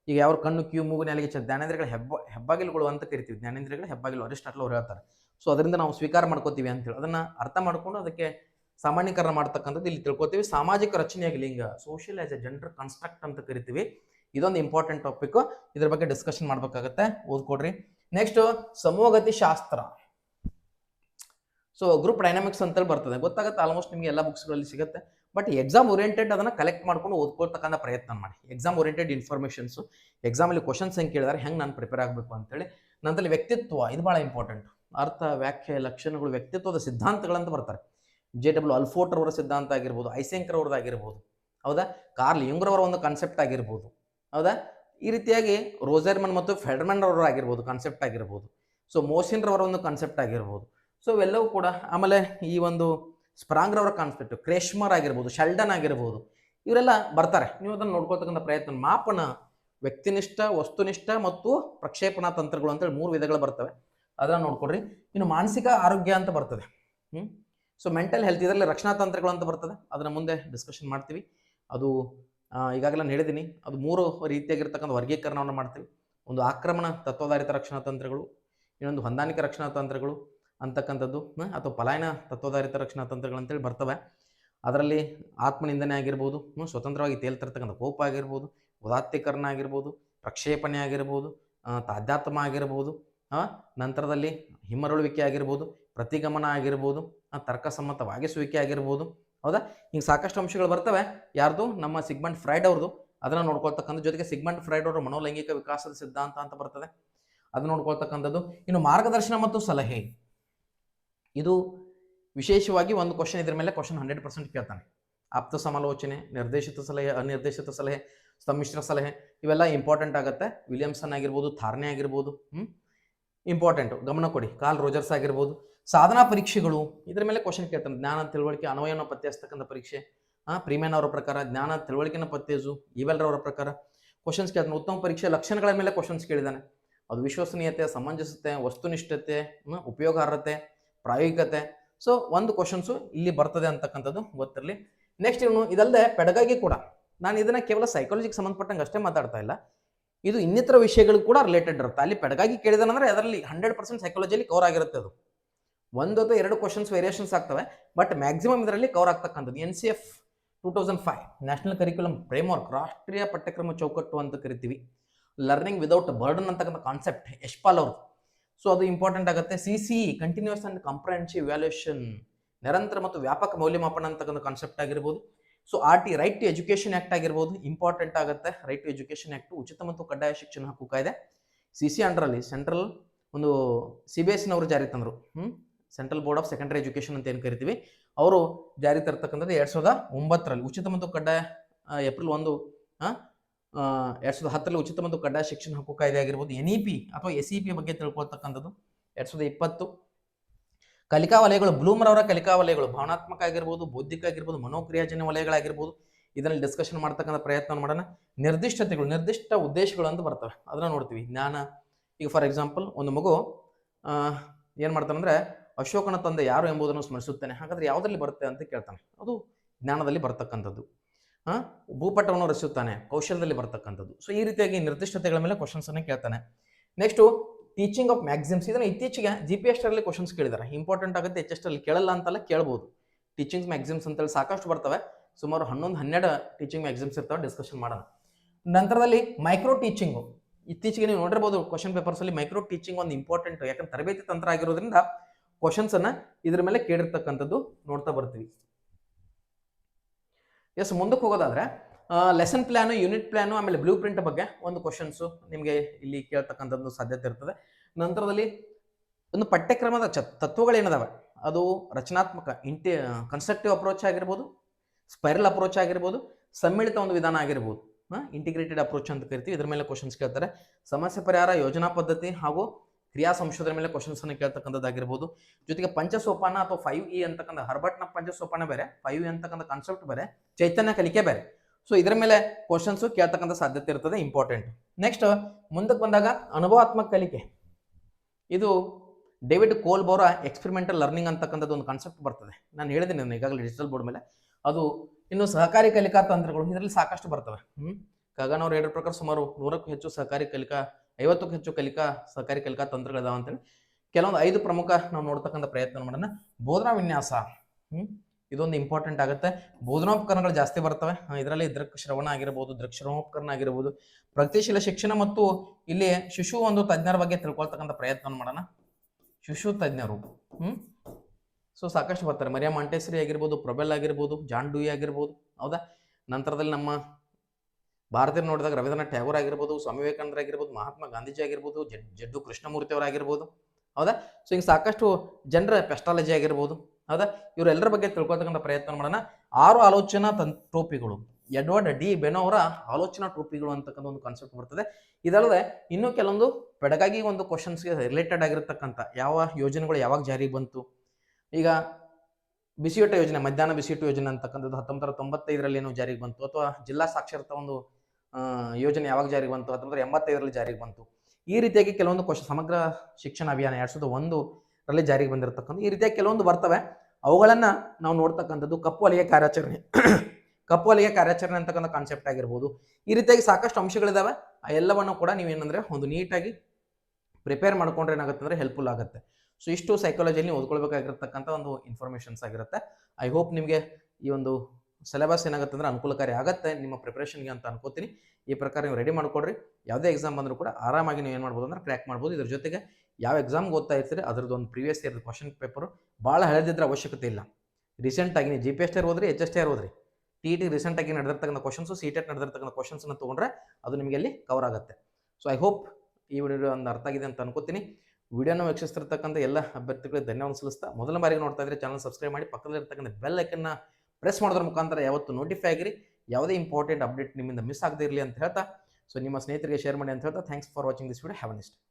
ಈಗ ಯಾವ ಕಣ್ಣು, ಕ್ಯೂ, ಮೂಗು, ನೆಲೆಗೆ ಜ್ಞಾನೇಂದ್ರಗಳ ಹೆಬ್ಬ, ಹೆಬ್ಬಾಗಿಲುಗಳು ಅಂತ ಕರಿತೀವಿ. ಜ್ಞಾನೇಂದ್ರಗಳ ಹೆಬ್ಬಾಗಿಲು ಅರಿಸ್ಟಾಟ್ಲ್ ಅವ್ರು ಹೇಳ್ತಾರೆ. ಸೊ ಅದರಿಂದ ನಾವು ಸ್ವೀಕಾರ ಮಾಡ್ಕೋತೀವಿ ಅಂತೇಳಿ ಅದನ್ನ ಅರ್ಥ ಮಾಡ್ಕೊಂಡು ಅದಕ್ಕೆ ಸಾಮಾನ್ಯೀಕರಣ ಮಾಡ್ತಕ್ಕಂಥದ್ದು ಇಲ್ಲಿ ತಿಳ್ಕೊತೀವಿ. ಸಾಮಾಜಿಕ ರಚನೆಯಾಗಿ ಲಿಂಗ social as a gender construct ಅಂತ ಕರಿತೀವಿ. ಇದೊಂದು ಇಂಪಾರ್ಟೆಂಟ್ ಟಾಪಿಕ್ ಇದ್ರ ಬಗ್ಗೆ ಡಿಸ್ಕಷನ್ ಮಾಡ್ಬೇಕಾಗತ್ತೆ. ಓದ್ಕೊಡ್ರಿ. ನೆಕ್ಸ್ಟ್ ಸಮೂಹಗತಿ ಶಾಸ್ತ್ರ. ಸೊ ಗ್ರೂಪ್ ಡೈನಾಮಿಕ್ಸ್ ಅಂತೇಳಿ ಬರ್ತದೆ. ಗೊತ್ತಾಗುತ್ತೆ ಆಲ್ಮೋಸ್ಟ್ ನಿಮಗೆ ಎಲ್ಲ ಬುಕ್ಸ್ಗಳಲ್ಲಿ ಸಿಗುತ್ತೆ. ಬಟ್ ಎಕ್ಸಾಮ್ ಓರಿಯೆಂಟೆಡ್ ಅದನ್ನ ಕಲೆಕ್ಟ್ ಮಾಡ್ಕೊಂಡು ಓದ್ಕೊಳ್ತಕ್ಕಂಥ ಪ್ರಯತ್ನ ಮಾಡಿ. ಎಕ್ಸಾಮ್ ಓರಿಯೆಂಟೆಡ್ ಎಕ್ಸಾಮ್ ಎಕ್ಸಾಮಲ್ಲಿ ಕ್ವಶನ್ಸ್ ಹೆಂಗೆ ಕೇಳಿದಾರೆ, ಹೆಂಗೆ ನಾನು ಪ್ರಿಪೇರ್ ಆಗಬೇಕು ಅಂತೇಳಿ. ನಂತರ ವ್ಯಕ್ತಿತ್ವ, ಇದು ಭಾಳ ಇಂಪಾರ್ಟೆಂಟ್ ಅರ್ಥ, ವ್ಯಾಖ್ಯೆ, ಲಕ್ಷಣಗಳು ವ್ಯಕ್ತಿತ್ವದ ಸಿದ್ಧಾಂತಗಳಂತ ಬರ್ತಾರೆ. ಜೆ ಡಬ್ಲ್ಯೂ ಅಲ್ಫೋಟರ್ ಅವರ ಸಿದ್ಧಾಂತ ಆಗಿರ್ಬೋದು ಐಸೆಂಕರ್ ಅವ್ರದ್ದಾಗಿರ್ಬೋದು ಹೌದಾ? ಕಾರ್ಲ್ ಯುಂಗ್ರವರ ಒಂದು ಕಾನ್ಸೆಪ್ಟ್ ಆಗಿರ್ಬೋದು, ಹೌದಾ? ಈ ರೀತಿಯಾಗಿ ರೋಜರ್ಮನ್ ಮತ್ತು ಫೆಡರ್ಮನ್ ಅವರ ಆಗಿರ್ಬೋದು ಕಾನ್ಸೆಪ್ಟ್ ಆಗಿರ್ಬೋದು. ಸೊ ಮೋಸಿನ್ರ್ ಅವರ ಒಂದು ಕಾನ್ಸೆಪ್ಟ್ ಆಗಿರ್ಬೋದು. ಸೊ ಇವೆಲ್ಲವೂ ಕೂಡ ಆಮೇಲೆ ಈ ಒಂದು ಸ್ಪ್ರಾಂಗ್ ಅವರ ಕಾನ್ಸೆಪ್ಟ್ ಕ್ರೇಶ್ಮರ್ ಆಗಿರ್ಬೋದು, ಶೆಲ್ಡನ್ ಆಗಿರ್ಬೋದು, ಇವರೆಲ್ಲ ಬರ್ತಾರೆ. ನೀವು ಅದನ್ನು ನೋಡ್ಕೊಳ್ತಕ್ಕಂಥ ಪ್ರಯತ್ನ, ಮಾಪನ, ವ್ಯಕ್ತಿನಿಷ್ಠ, ವಸ್ತುನಿಷ್ಠ ಮತ್ತು ಪ್ರಕ್ಷೇಪಣಾ ತಂತ್ರಗಳು ಅಂತೇಳಿ ಮೂರು ವಿಧಗಳು ಬರ್ತವೆ. ಅದನ್ನು ನೋಡ್ಕೊಡ್ರಿ. ಇನ್ನು ಮಾನಸಿಕ ಆರೋಗ್ಯ ಅಂತ ಬರ್ತದೆ. ಹ್ಮ್? ಸೊ ಮೆಂಟಲ್ ಹೆಲ್ತ್ ಇದರಲ್ಲಿ ರಕ್ಷಣಾ ತಂತ್ರಗಳು ಅಂತ ಬರ್ತದೆ. ಅದನ್ನು ಮುಂದೆ ಡಿಸ್ಕಷನ್ ಮಾಡ್ತೀವಿ. ಅದು ಈಗಾಗಲೇ ನಾನು ಹೇಳಿದ್ದೀನಿ ಅದು ಮೂರು ರೀತಿಯಾಗಿರ್ತಕ್ಕಂಥ ವರ್ಗೀಕರಣವನ್ನು ಮಾಡ್ತೀವಿ. ಒಂದು ಆಕ್ರಮಣ ತತ್ವಾಧಾರಿತ ರಕ್ಷಣಾ ತಂತ್ರಗಳು, ಇನ್ನೊಂದು ಹೊಂದಾಣಿಕೆ ರಕ್ಷಣಾ ತಂತ್ರಗಳು ಅಂತಕ್ಕಂಥದ್ದು ಅಥವಾ ಪಲಾಯನ ತತ್ವಾಧಾರಿತ ರಕ್ಷಣಾ ತಂತ್ರಗಳು ಅಂತೇಳಿ ಬರ್ತವೆ. ಅದರಲ್ಲಿ ಆತ್ಮನಿಂದನೆ ಆಗಿರ್ಬೋದು ಸ್ವತಂತ್ರವಾಗಿ ತೇಲ್ತಿರ್ತಕ್ಕಂಥ ಕೋಪ ಆಗಿರ್ಬೋದು, ಉದಾತ್ತೀಕರಣ ಆಗಿರ್ಬೋದು, ಪ್ರಕ್ಷೇಪಣೆ ಆಗಿರ್ಬೋದು ತಾಧ್ಯಾತ್ಮ ಆಗಿರ್ಬೋದು ನಂತರದಲ್ಲಿ ಹಿಮ್ಮರಳುವಿಕೆ ಆಗಿರ್ಬೋದು, ಪ್ರತಿಗಮನ ಆಗಿರ್ಬೋದು ತರ್ಕಸಮ್ಮತವಾಗಿಸುವಿಕೆ ಆಗಿರ್ಬೋದು. ಹೌದಾ? ಹಿಂಗೆ ಸಾಕಷ್ಟು ಅಂಶಗಳು ಬರ್ತವೆ. ಯಾರ್ದು? ನಮ್ಮ ಸಿಗ್ಮೆಂಟ್ ಫ್ರೈಡ್ ಅವ್ರದ್ದು. ಅದನ್ನು ನೋಡ್ಕೊಳ್ತಕ್ಕಂಥ ಜೊತೆಗೆ ಸಿಗ್ಮೆಂಟ್ ಫ್ರೈಡ್ ಅವರ ಮನೋಲೈಂಗಿಕ ವಿಕಾಸದ ಸಿದ್ಧಾಂತ ಅಂತ ಬರ್ತದೆ. ಅದನ್ನ ನೋಡ್ಕೊಳ್ತಕ್ಕಂಥದ್ದು. ಇನ್ನು ಮಾರ್ಗದರ್ಶನ ಮತ್ತು ಸಲಹೆ. ಇದು ವಿಶೇಷವಾಗಿ ಒಂದು ಕ್ವಶನ್ ಇದ್ರ ಮೇಲೆ ಕ್ವಶನ್ ಹಂಡ್ರೆಡ್ ಪರ್ಸೆಂಟ್ ಕೇಳ್ತಾನೆ. ಆಪ್ತ ಸಮಾಲೋಚನೆ, ನಿರ್ದೇಶಿತ ಸಲಹೆ, ಅನಿರ್ದೇಶಿತ ಸಲಹೆ, ಸಮ್ಮಿಶ್ರ ಸಲಹೆ, ಇವೆಲ್ಲ ಇಂಪಾರ್ಟೆಂಟ್ ಆಗುತ್ತೆ. ವಿಲಿಯಮ್ಸನ್ ಆಗಿರ್ಬೋದು, ಥಾರ್ನೆ ಆಗಿರ್ಬೋದು ಹ್ಞೂ ಇಂಪಾರ್ಟೆಂಟು ಗಮನ ಕೊಡಿ. ಕಾಲ್ ರೋಜರ್ಸ್ ಆಗಿರ್ಬೋದು. ಸಾಧನಾ ಪರೀಕ್ಷೆಗಳು, ಇದ್ರ ಮೇಲೆ ಕ್ವಶನ್ ಕೇಳ್ತಾನೆ. ಜ್ಞಾನ, ತಿಳುವಳಿಕೆ, ಅನ್ವಯನ ಪತ್ತೆ ಹಚ್ಚತಕ್ಕಂಥ ಪರೀಕ್ಷೆ. ಹಾಂ ಪ್ರೀಮಿಯನ್ ಅವರ ಪ್ರಕಾರ, ಜ್ಞಾನ, ತಿಳುವಳಿಕೆನ ಪತ್ತೆಜು ಇವೆಲ್ಲರವರ ಪ್ರಕಾರ. ಕ್ವಶನ್ಸ್ ಕೇಳ್ತಾನೆ. ಉತ್ತಮ ಪರೀಕ್ಷೆ ಲಕ್ಷಣಗಳ ಮೇಲೆ ಕ್ವಶನ್ಸ್ ಕೇಳಿದಾನೆ. ಅದು ವಿಶ್ವಸನೀಯತೆ, ಸಮಂಜಸತೆ, ವಸ್ತುನಿಷ್ಠತೆ ಉಪಯೋಗಾರ್ಹತೆ, ಪ್ರಾಯೋಗಿಕತೆ. ಸೊ ಒಂದು ಕ್ವಶನ್ಸು ಇಲ್ಲಿ ಬರ್ತದೆ ಅಂತಕ್ಕಂಥದ್ದು ಗೊತ್ತಿರಲಿ. ನೆಕ್ಸ್ಟ್ ಇವನು ಇದಲ್ಲದೆ ಪೆಡಗಾಗಿ ಕೂಡ, ನಾನು ಇದನ್ನು ಕೇವಲ ಸೈಕಾಲಜಿಗೆ ಸಂಬಂಧಪಟ್ಟಂಗೆ ಅಷ್ಟೇ ಮಾತಾಡ್ತಾ ಇಲ್ಲ. ಇದು ಇನ್ನಿತರ ವಿಷಯಗಳು ಕೂಡ ರಿಲೇಟೆಡ್ ಇರುತ್ತೆ. ಅಲ್ಲಿ ಪೆಡಗಾಗಿ ಕೇಳಿದಾನಂದ್ರೆ ಅದರಲ್ಲಿ ಹಂಡ್ರೆಡ್ ಪರ್ಸೆಂಟ್ ಸೈಕಾಲಜಿಯಲ್ಲಿ ಕವರ್ ಆಗಿರುತ್ತೆ ಅದು. ಒಂದು ಅಥವಾ ಎರಡು ಕ್ವಶನ್ಸ್ ವೇರಿಯೇಷನ್ಸ್ ಆಗ್ತವೆ ಬಟ್ ಮ್ಯಾಕ್ಸಿಮಮ್ ಇದರಲ್ಲಿ ಕವರ್ ಆಗ್ತಕ್ಕಂಥದ್ದು N C F two thousand five national curriculum framework ರಾಷ್ಟ್ರೀಯ ಪಠ್ಯಕ್ರಮ ಚೌಕಟ್ಟು ಅಂತ ಕರಿತೀವಿ. ಲರ್ನಿಂಗ್ ವಿದೌಟ್ ಬರ್ಡನ್ ಅಂತಕ್ಕಂಥ ಕಾನ್ಸೆಪ್ಟ್ ಯಶ್ಪಾಲ್ ಅವರು ಸೊ ಅದು ಇಂಪಾರ್ಟೆಂಟ್ ಆಗುತ್ತೆ. C C continuous and comprehensive valuation ನಿರಂತರ ಮತ್ತು ವ್ಯಾಪಕ ಮೌಲ್ಯಮಾಪನ ಅಂತಕ್ಕಂಥ ಕಾನ್ಸೆಪ್ಟ್ ಆಗಿರ್ಬೋದು. So R T right to education act ಆಗಿರ್ಬೋದು. ಇಂಪಾರ್ಟೆಂಟ್ ಆಗುತ್ತೆ. ರೈಟ್ ಟು ಎಜುಕೇಷನ್ ಆಕ್ಟ್ ಉಚಿತ ಮತ್ತು ಕಡ್ಡಾಯ ಶಿಕ್ಷಣ ಹಕ್ಕು ಕಾಯ್ದೆ ಸಿ ಸಿ ಅಂಡರಲ್ಲಿ ಸೆಂಟ್ರಲ್ ಒಂದು ಸಿ ಬಿ ಎಸ್ ಸಿನವರು ಜಾರಿ ತಂದರು. ಹ್ಞೂ central board of secondary education ಅಂತ ಏನು ಕರಿತೀವಿ? ಅವರು ಜಾರಿ ತರ್ತಕ್ಕಂಥದ್ದು ಎರಡು ಸಾವಿರದ ಒಂಬತ್ತರಲ್ಲಿ ಉಚಿತ ಮತ್ತು ಕಡ್ಡಾಯ ಏಪ್ರಿಲ್ ಒಂದು ಎರಡು ಸಾವಿರದ ಹತ್ತರಲ್ಲಿ ಉಚಿತ ಮತ್ತು ಕಡ್ಡಾಯ ಶಿಕ್ಷಣ ಹಕ್ಕು ಕಾಯ್ದೆ ಆಗಿರ್ಬೋದು ಎನ್ ಇ ಪಿ ಅಥವಾ ಎಸ್ ಇ ಪಿ ಬಗ್ಗೆ ತಿಳ್ಕೊಳ್ತಕ್ಕಂಥದ್ದು. ಎರಡು ಸಾವಿರದ ಇಪ್ಪತ್ತು. ಕಲಿಕಾ ವಲಯಗಳು ಬ್ಲೂಮರ್ ಅವರ ಕಲಿಕಾ ವಲಯಗಳು ಭಾವನಾತ್ಮಕ ಆಗಿರ್ಬೋದು, ಬೌದ್ಧಿಕ ಆಗಿರ್ಬೋದು, ಮನೋಕ್ರಿಯಾಜನ್ಯ ವಲಯಗಳಾಗಿರ್ಬೋದು, ಇದರಲ್ಲಿ ಡಿಸ್ಕಷನ್ ಮಾಡ್ತಕ್ಕಂಥ ಪ್ರಯತ್ನ ಮಾಡೋಣ. ನಿರ್ದಿಷ್ಟತೆಗಳು, ನಿರ್ದಿಷ್ಟ ಉದ್ದೇಶಗಳು ಅಂತ ಬರ್ತವೆ. ಅದನ್ನ ನೋಡ್ತೀವಿ. ಜ್ಞಾನ, ಈಗ ಫಾರ್ ಎಕ್ಸಾಂಪಲ್ ಒಂದು ಮಗು ಏನು ಮಾಡ್ತಾನಂದ್ರೆ ಅಶೋಕನ ತಂದೆ ಯಾರು ಎಂಬುದನ್ನು ಸ್ಮರಿಸುತ್ತೇನೆ. ಹಾಗಾದ್ರೆ ಯಾವುದರಲ್ಲಿ ಬರುತ್ತೆ ಅಂತ ಕೇಳ್ತಾನೆ. ಅದು ಜ್ಞಾನದಲ್ಲಿ ಬರ್ತಕ್ಕಂಥದ್ದು. ಹಾಂ? ಭೂಪಟವನ್ನು ರಚಿಸುತ್ತಾನೆ, ಕೌಶಲ್ಯದಲ್ಲಿ ಬರ್ತಕ್ಕಂಥದ್ದು. ಸೊ ಈ ರೀತಿಯಾಗಿ ನಿರ್ದಿಷ್ಟತೆಗಳ ಮೇಲೆ ಕ್ವಶನ್ಸ್ ಅನ್ನು ಕೇಳ್ತಾನೆ. ನೆಕ್ಸ್ಟು ಟೀಚಿಂಗ್ ಆಫ್ ಮ್ಯಾಕ್ಸಿಮ್ಸ್ ಇದನ್ನ ಇತ್ತೀಚೆಗೆ ಜಿ ಪಿ ಎಸ್ ಅಲ್ಲಿ ಕ್ವಶನ್ಸ್ ಕೇಳಿದ್ದಾರೆ. ಇಂಪಾರ್ಟೆಂಟ್ ಆಗುತ್ತೆ ಎಚ್ ಎಸ್ ಅಲ್ಲಿ ಕೇಳಲ್ಲ ಅಂತೆಲ್ಲ ಕೇಳ್ಬೋದು. ಟೀಚಿಂಗ್ ಮ್ಯಾಕ್ಸಿಮ್ಸ್ ಅಂತೇಳಿ ಸಾಕಷ್ಟು ಬರ್ತವೆ. ಸುಮಾರು ಹನ್ನೊಂದು, ಹನ್ನೆರಡು ಟೀಚಿಂಗ್ ಮ್ಯಾಕ್ಸಿಮ್ಸ್ ಇರ್ತವೆ. ಡಿಸ್ಕಷನ್ ಮಾಡೋಣ. ನಂತರದಲ್ಲಿ ಮೈಕ್ರೋ ಟೀಚಿಂಗು ಇತ್ತೀಚೆಗೆ ನೀವು ನೋಡಿರ್ಬೋದು ಕ್ವಶನ್ ಪೇಪರ್ಸ್ ಅಲ್ಲಿ ಮೈಕ್ರೋ ಟೀಚಿಂಗ್ ಒಂದು ಇಂಪಾರ್ಟೆಂಟ್ ಯಾಕಂದ್ರೆ ತರಬೇತಿ ತಂತ್ರ ಆಗಿರೋದ್ರಿಂದ ಕ್ವಶನ್ಸ್ ಅನ್ನ ಇದ್ರ ಮೇಲೆ ಕೇಳಿರ್ತಕ್ಕಂಥದ್ದು ನೋಡ್ತಾ ಬರ್ತೀವಿ. ಎಸ್ ಮುಂದಕ್ಕೆ ಹೋಗೋದಾದ್ರೆ ಲೆಸನ್ ಪ್ಲಾನು ಯೂನಿಟ್ ಪ್ಲಾನು ಆಮೇಲೆ ಬ್ಲೂ ಪ್ರಿಂಟ್ ಬಗ್ಗೆ ಒಂದು ಕ್ವಶನ್ಸು ನಿಮಗೆ ಇಲ್ಲಿ ಕೇಳ್ತಕ್ಕಂಥದ್ದು ಸಾಧ್ಯತೆ ಇರ್ತದೆ. ನಂತರದಲ್ಲಿ ಒಂದು ಪಠ್ಯಕ್ರಮದ ಚ ತತ್ವಗಳೇನಿದಾವೆ ಅದು ರಚನಾತ್ಮಕ ಇಂಟಿ ಕನ್ಸ್ಟ್ರಕ್ಟಿವ್ ಅಪ್ರೋಚ್ ಆಗಿರ್ಬೋದು ಸ್ಪೈರಲ್ ಅಪ್ರೋಚ್ ಆಗಿರ್ಬೋದು, ಸಮ್ಮಿಳಿತ ಒಂದು ವಿಧಾನ ಆಗಿರ್ಬೋದು. ಇಂಟಿಗ್ರೇಟೆಡ್ ಅಪ್ರೋಚ್ ಅಂತ ಕರಿತೀವಿ. ಇದ್ರ ಮೇಲೆ ಕ್ವಶನ್ಸ್ ಕೇಳ್ತಾರೆ. ಸಮಸ್ಯೆ ಪರಿಹಾರ, ಯೋಜನಾ ಪದ್ಧತಿ ಹಾಗೂ ಕ್ರಿಯಾ ಸಂಶೋಧನೆ ಮೇಲೆ ಕ್ವಶನ್ಸ್ ಅನ್ನು ಕೇಳ್ತಕ್ಕಂಥದ್ದಾಗಿರ್ಬೋದು ಜೊತೆಗೆ ಪಂಚಸೋಪಾನ ಅಥವಾ ಫೈವ್ ಇ ಅಂತಕ್ಕಂಥ ಹರ್ಬಟ್ನ ಪಂಚಸೋಪಾನ ಬೇರೆ ಫೈವ್ ಇ ಅಂತಕ್ಕಂಥ ಕಾನ್ಸೆಪ್ಟ್ ಬೇರೆ, ಚೈತನ್ಯ ಕಲಿಕೆ ಬೇರೆ. ಸೊ ಇದರ ಮೇಲೆ ಕ್ವಶನ್ಸ್ ಕೇಳ್ತಕ್ಕಂಥ ಸಾಧ್ಯತೆ ಇರ್ತದೆ ಇಂಪಾರ್ಟೆಂಟ್ ನೆಕ್ಸ್ಟ್ ಮುಂದಕ್ಕೆ ಬಂದಾಗ ಅನುಭವಾತ್ಮಕ ಕಲಿಕೆ. ಇದು ಡೇವಿಡ್ ಕೋಲ್ಬೋರ ಎಕ್ಸ್ಪೆರಿಮೆಂಟಲ್ ಲರ್ನಿಂಗ್ ಅಂತಕ್ಕಂಥದ್ದು ಒಂದು ಕಾನ್ಸೆಪ್ಟ್ ಬರ್ತದೆ. ನಾನು ಹೇಳಿದ್ದೀನಿ ನಾನು ಈಗಾಗಲೇ ಡಿಜಿಟಲ್ ಬೋರ್ಡ್ ಮೇಲೆ. ಅದು ಇನ್ನು ಸಹಕಾರಿ ಕಲಿಕಾ ತಂತ್ರಗಳು, ಇದರಲ್ಲಿ ಸಾಕಷ್ಟು ಬರ್ತವೆ. ಹ್ಞೂ ಗಗನ್ ಅವ್ರು ಹೇಳಿದ ಪ್ರಕಾರ ಸುಮಾರು ನೂರಕ್ಕೂ ಹೆಚ್ಚು ಸಹಕಾರಿ ಕಲಿಕಾ ಐವತ್ತಕ್ಕೂ ಹೆಚ್ಚು ಕಲಿಕಾ ಸಹಕಾರಿ ಕಲಿಕಾ ತಂತ್ರಗಳಿದಾವೆ ಅಂತೇಳಿ ಕೆಲವೊಂದು ಐದು ಪ್ರಮುಖ ನಾವು ನೋಡ್ತಕ್ಕಂಥ ಪ್ರಯತ್ನ ಮಾಡೋಣ ಬೋಧನಾ ವಿನ್ಯಾಸ. ಇದೊಂದು ಇಂಪಾರ್ಟೆಂಟ್ ಆಗುತ್ತೆ. ಬೋಧನೋಪಕರಣಗಳು ಜಾಸ್ತಿ ಬರ್ತವೆ. ಇದರಲ್ಲಿ ದೃಕ್ ಶ್ರವಣ ಆಗಿರ್ಬೋದು, ದೃಕ್ ಶ್ರವಣೋಪಕರಣ ಆಗಿರ್ಬೋದು, ಪ್ರಗತಿಶೀಲ ಶಿಕ್ಷಣ ಮತ್ತು ಇಲ್ಲಿ ಶಿಶು ಒಂದು ತಜ್ಞರ ಬಗ್ಗೆ ತಿಳ್ಕೊಳ್ತಕ್ಕಂಥ ಪ್ರಯತ್ನ ಮಾಡೋಣ. ಶಿಶು ತಜ್ಞರು, ಹ್ಮ್, ಸೊ ಸಾಕಷ್ಟು ಬರ್ತಾರೆ. ಮರಿಯಾ ಮಾಂಟೇಶ್ವರಿ ಆಗಿರ್ಬೋದು, ಪ್ರೊಬೆಲ್ ಆಗಿರ್ಬೋದು ಜಾಂಡೂಯಿ ಡೂಯಿ ಆಗಿರ್ಬೋದು, ಹೌದಾ? ನಂತರದಲ್ಲಿ ನಮ್ಮ ಭಾರತೀಯರು ನೋಡಿದಾಗ ರವೀಂದ್ರನಾಥ್ ಟ್ಯಾಗೋರ್ ಆಗಿರ್ಬೋದು, ಸ್ವಾಮಿ ವಿವೇಕಾನಂದ ಆಗಿರ್ಬೋದು, ಮಹಾತ್ಮ ಗಾಂಧೀಜಿ ಆಗಿರ್ಬೋದು, ಜಡ್, ಜಡ್ಡು ಕೃಷ್ಣಮೂರ್ತಿ ಅವರಾಗಿರ್ಬೋದು ಹೌದಾ? ಸೊ ಹಿಂಗೆ ಸಾಕಷ್ಟು ಜನರ ಪೆಸ್ಟಾಲಜಿ ಆಗಿರ್ಬೋದು, ಹೌದಾ? ಇವರೆಲ್ಲರ ಬಗ್ಗೆ ತಿಳ್ಕೊಳ್ತಕ್ಕಂಥ ಪ್ರಯತ್ನ ಮಾಡೋಣ. ಆರು ಆಲೋಚನಾ ತನ್ ಟೋಪಿಗಳು ಎಡ್ವರ್ಡ್ ಡಿ ಬೆನೋ ಅವರ ಆಲೋಚನಾ ಟೋಪಿಗಳು ಅಂತಕ್ಕಂಥ ಒಂದು ಕಾನ್ಸೆಪ್ಟ್ ಬರ್ತದೆ. ಇದಲ್ಲದೆ ಇನ್ನೂ ಕೆಲವೊಂದು ಬೆಡಗಾಗಿ ಒಂದು ಕ್ವಶನ್ಸ್ಗೆ ರಿಲೇಟೆಡ್ ಆಗಿರತಕ್ಕಂಥ ಯಾವ ಯೋಜನೆಗಳು ಯಾವಾಗ ಜಾರಿಗೆ ಬಂತು? ಈಗ ಬಿಸಿಯೂಟ ಯೋಜನೆ, ಮಧ್ಯಾಹ್ನ ಬಿಸಿಯೂಟ ಯೋಜನೆ ಅಂತಕ್ಕಂಥದ್ದು ಹತ್ತೊಂಬತ್ತರ ತೊಂಬತ್ತೈದರಲ್ಲಿ ಏನೋ ಜಾರಿಗೆ ಬಂತು, ಅಥವಾ ಜಿಲ್ಲಾ ಸಾಕ್ಷರತಾ ಒಂದು ಯೋಜನೆ ಯಾವಾಗ ಜಾರಿಗೆ ಬಂತು? ಹತ್ತೊಂಬತ್ತು ಎಂಬತ್ತೈದರಲ್ಲಿ ಜಾರಿಗೆ ಬಂತು. ಈ ರೀತಿಯಾಗಿ ಕೆಲವೊಂದು ಕ್ವಶನ್ ಸಮಗ್ರ ಶಿಕ್ಷಣ ಅಭಿಯಾನ ಎರಡು ಸಾವಿರದ ಒಂದು ರಲ್ಲಿ ಜಾರಿಗೆ ಬಂದಿರತಕ್ಕಂಥ ಈ ರೀತಿಯಾಗಿ ಕೆಲವೊಂದು ಬರ್ತವೆ. ಅವುಗಳನ್ನು ನಾವು ನೋಡ್ತಕ್ಕಂಥದ್ದು ಕಪ್ಪು ಅಲಿಗೆ ಕಾರ್ಯಾಚರಣೆ. ಕಪ್ಪು ಅಲಿಗೆ ಕಾರ್ಯಾಚರಣೆ ಅಂತಕ್ಕಂಥ ಕಾನ್ಸೆಪ್ಟ್ ಆಗಿರ್ಬೋದು. ಈ ರೀತಿಯಾಗಿ ಸಾಕಷ್ಟು ಅಂಶಗಳಿದಾವೆ. ಆ ಎಲ್ಲವನ್ನು ಕೂಡ ನೀವೇನಂದ್ರೆ ಒಂದು ನೀಟಾಗಿ ಪ್ರಿಪೇರ್ ಮಾಡ್ಕೊಂಡ್ರೆ ಏನಾಗುತ್ತೆ ಅಂದರೆ ಹೆಲ್ಪ್ಫುಲ್ ಆಗುತ್ತೆ. ಸೊ ಇಷ್ಟು ಸೈಕಾಲಜಿಯಲ್ಲಿ ಓದ್ಕೊಳ್ಬೇಕಾಗಿರ್ತಕ್ಕಂಥ ಒಂದು ಇನ್ಫಾರ್ಮೇಷನ್ಸ್ ಆಗಿರುತ್ತೆ. ಐ ಹೋಪ್ ನಿಮಗೆ ಈ ಒಂದು ಸಿಲೆಬಸ್ ಏನಾಗುತ್ತೆ ಅಂದ್ರೆ ಅನುಕೂಲಕಾರಿ ಆಗುತ್ತೆ, ನಿಮ್ಮ ಪ್ರಿಪ್ರೇಷನ್ಗೆ ಅಂತ ಅನ್ಕೋತೀನಿ. ಈ ಪ್ರಕಾರ ನೀವು ರೆಡಿ ಮಾಡ್ಕೊಡ್ರಿ. ಯಾವುದೇ ಎಕ್ಸಾಮ್ ಬಂದರೂ ಕೂಡ ಆರಾಮಾಗಿ ನೀವು ಏನು ಮಾಡ್ಬೋದು ಅಂದ್ರೆ ಕ್ರ್ಯಾಕ್ ಮಾಡ್ಬೋದು. ಇದ್ರ ಜೊತೆಗೆ ಯಾವ ಎಕ್ಸಾಮ್ ಓದ್ತಾ ಇರ್ತೀರಿ, ಅದ್ರದ್ದು ಒಂದು ಪ್ರೀವಿಯಸ್ ಇಯರ್ ಕ್ವಶನ್ ಪೇಪರು ಭಾಳ ಹಳೆದಿದ್ರೆ ಅವಶ್ಯಕತೆ ಇಲ್ಲ. ರೀಸೆಂಟಾಗಿ ನೀವು ಜಿ ಪಿ ಎಸ್ ಓದ್ರಿ ಎಚ್ ಎಸ್ ಟಿ ಓದ್ರಿ. ಟಿ ಟಿ ರೀಸೆಂಟಾಗಿ ನಡೆದಿರ್ತಕ್ಕಂಥ ಕ್ವಶನ್ಸು ಸಿ ಟೆಟ್ ನಡೆದಿರ್ತಕ್ಕಂಥ ಕ್ವಶನ್ಸನ್ನು ತೊಗೊಂಡ್ರೆ ಅದು ನಿಮಗೆ ಅಲ್ಲಿ ಕವರ್ ಆಗುತ್ತೆ. ಸೊ ಐ ಹೋಪ್ ಈ ವಿಡಿಯೋ ಒಂದು ಅರ್ಥ ಆಗಿದೆ ಅಂತ ಅನ್ಕೋತೀನಿ. ವಿಡಿಯೋನ ವೀಕ್ಷಿಸ್ತಿರ್ತಕ್ಕಂಥ ಎಲ್ಲ ಅಭ್ಯರ್ಥಿಗಳಿಗೆ ಧನ್ಯವಾದ ಸಲ್ಲಿಸ್ತಾ, ಮೊದಲ ಬಾರಿಗೆ ನೋಡ್ತಾ ಇದ್ರೆ ಚಾನಲ್ ಸಬ್ಸ್ಕ್ರೈಬ್ ಮಾಡಿ, ಪಕ್ಕದಲ್ಲಿರ್ತಕ್ಕಂಥ ಬೆಲ್ ಐಕನ್ನ ಪ್ರೆಸ್ ಮಾಡೋದ್ರ ಮುಖಾಂತರ ಯಾವತ್ತು ನೋಟಿಫೈ ಆಗಿರಿ. ಯಾವುದೇ ಇಂಪಾರ್ಟೆಂಟ್ ಅಪ್ಡೇಟ್ ನಿಮ್ಮಿಂದ ಮಿಸ್ ಆಗದೇ ಇರಲಿ ಅಂತ ಹೇಳ್ತಾ. ಸೊ ನಿಮ್ಮ ಸ್ನೇಹಿತರಿಗೆ ಶೇರ್ ಮಾಡಿ ಅಂತ ಹೇಳ್ತಾ. Thanks for watching this video have nest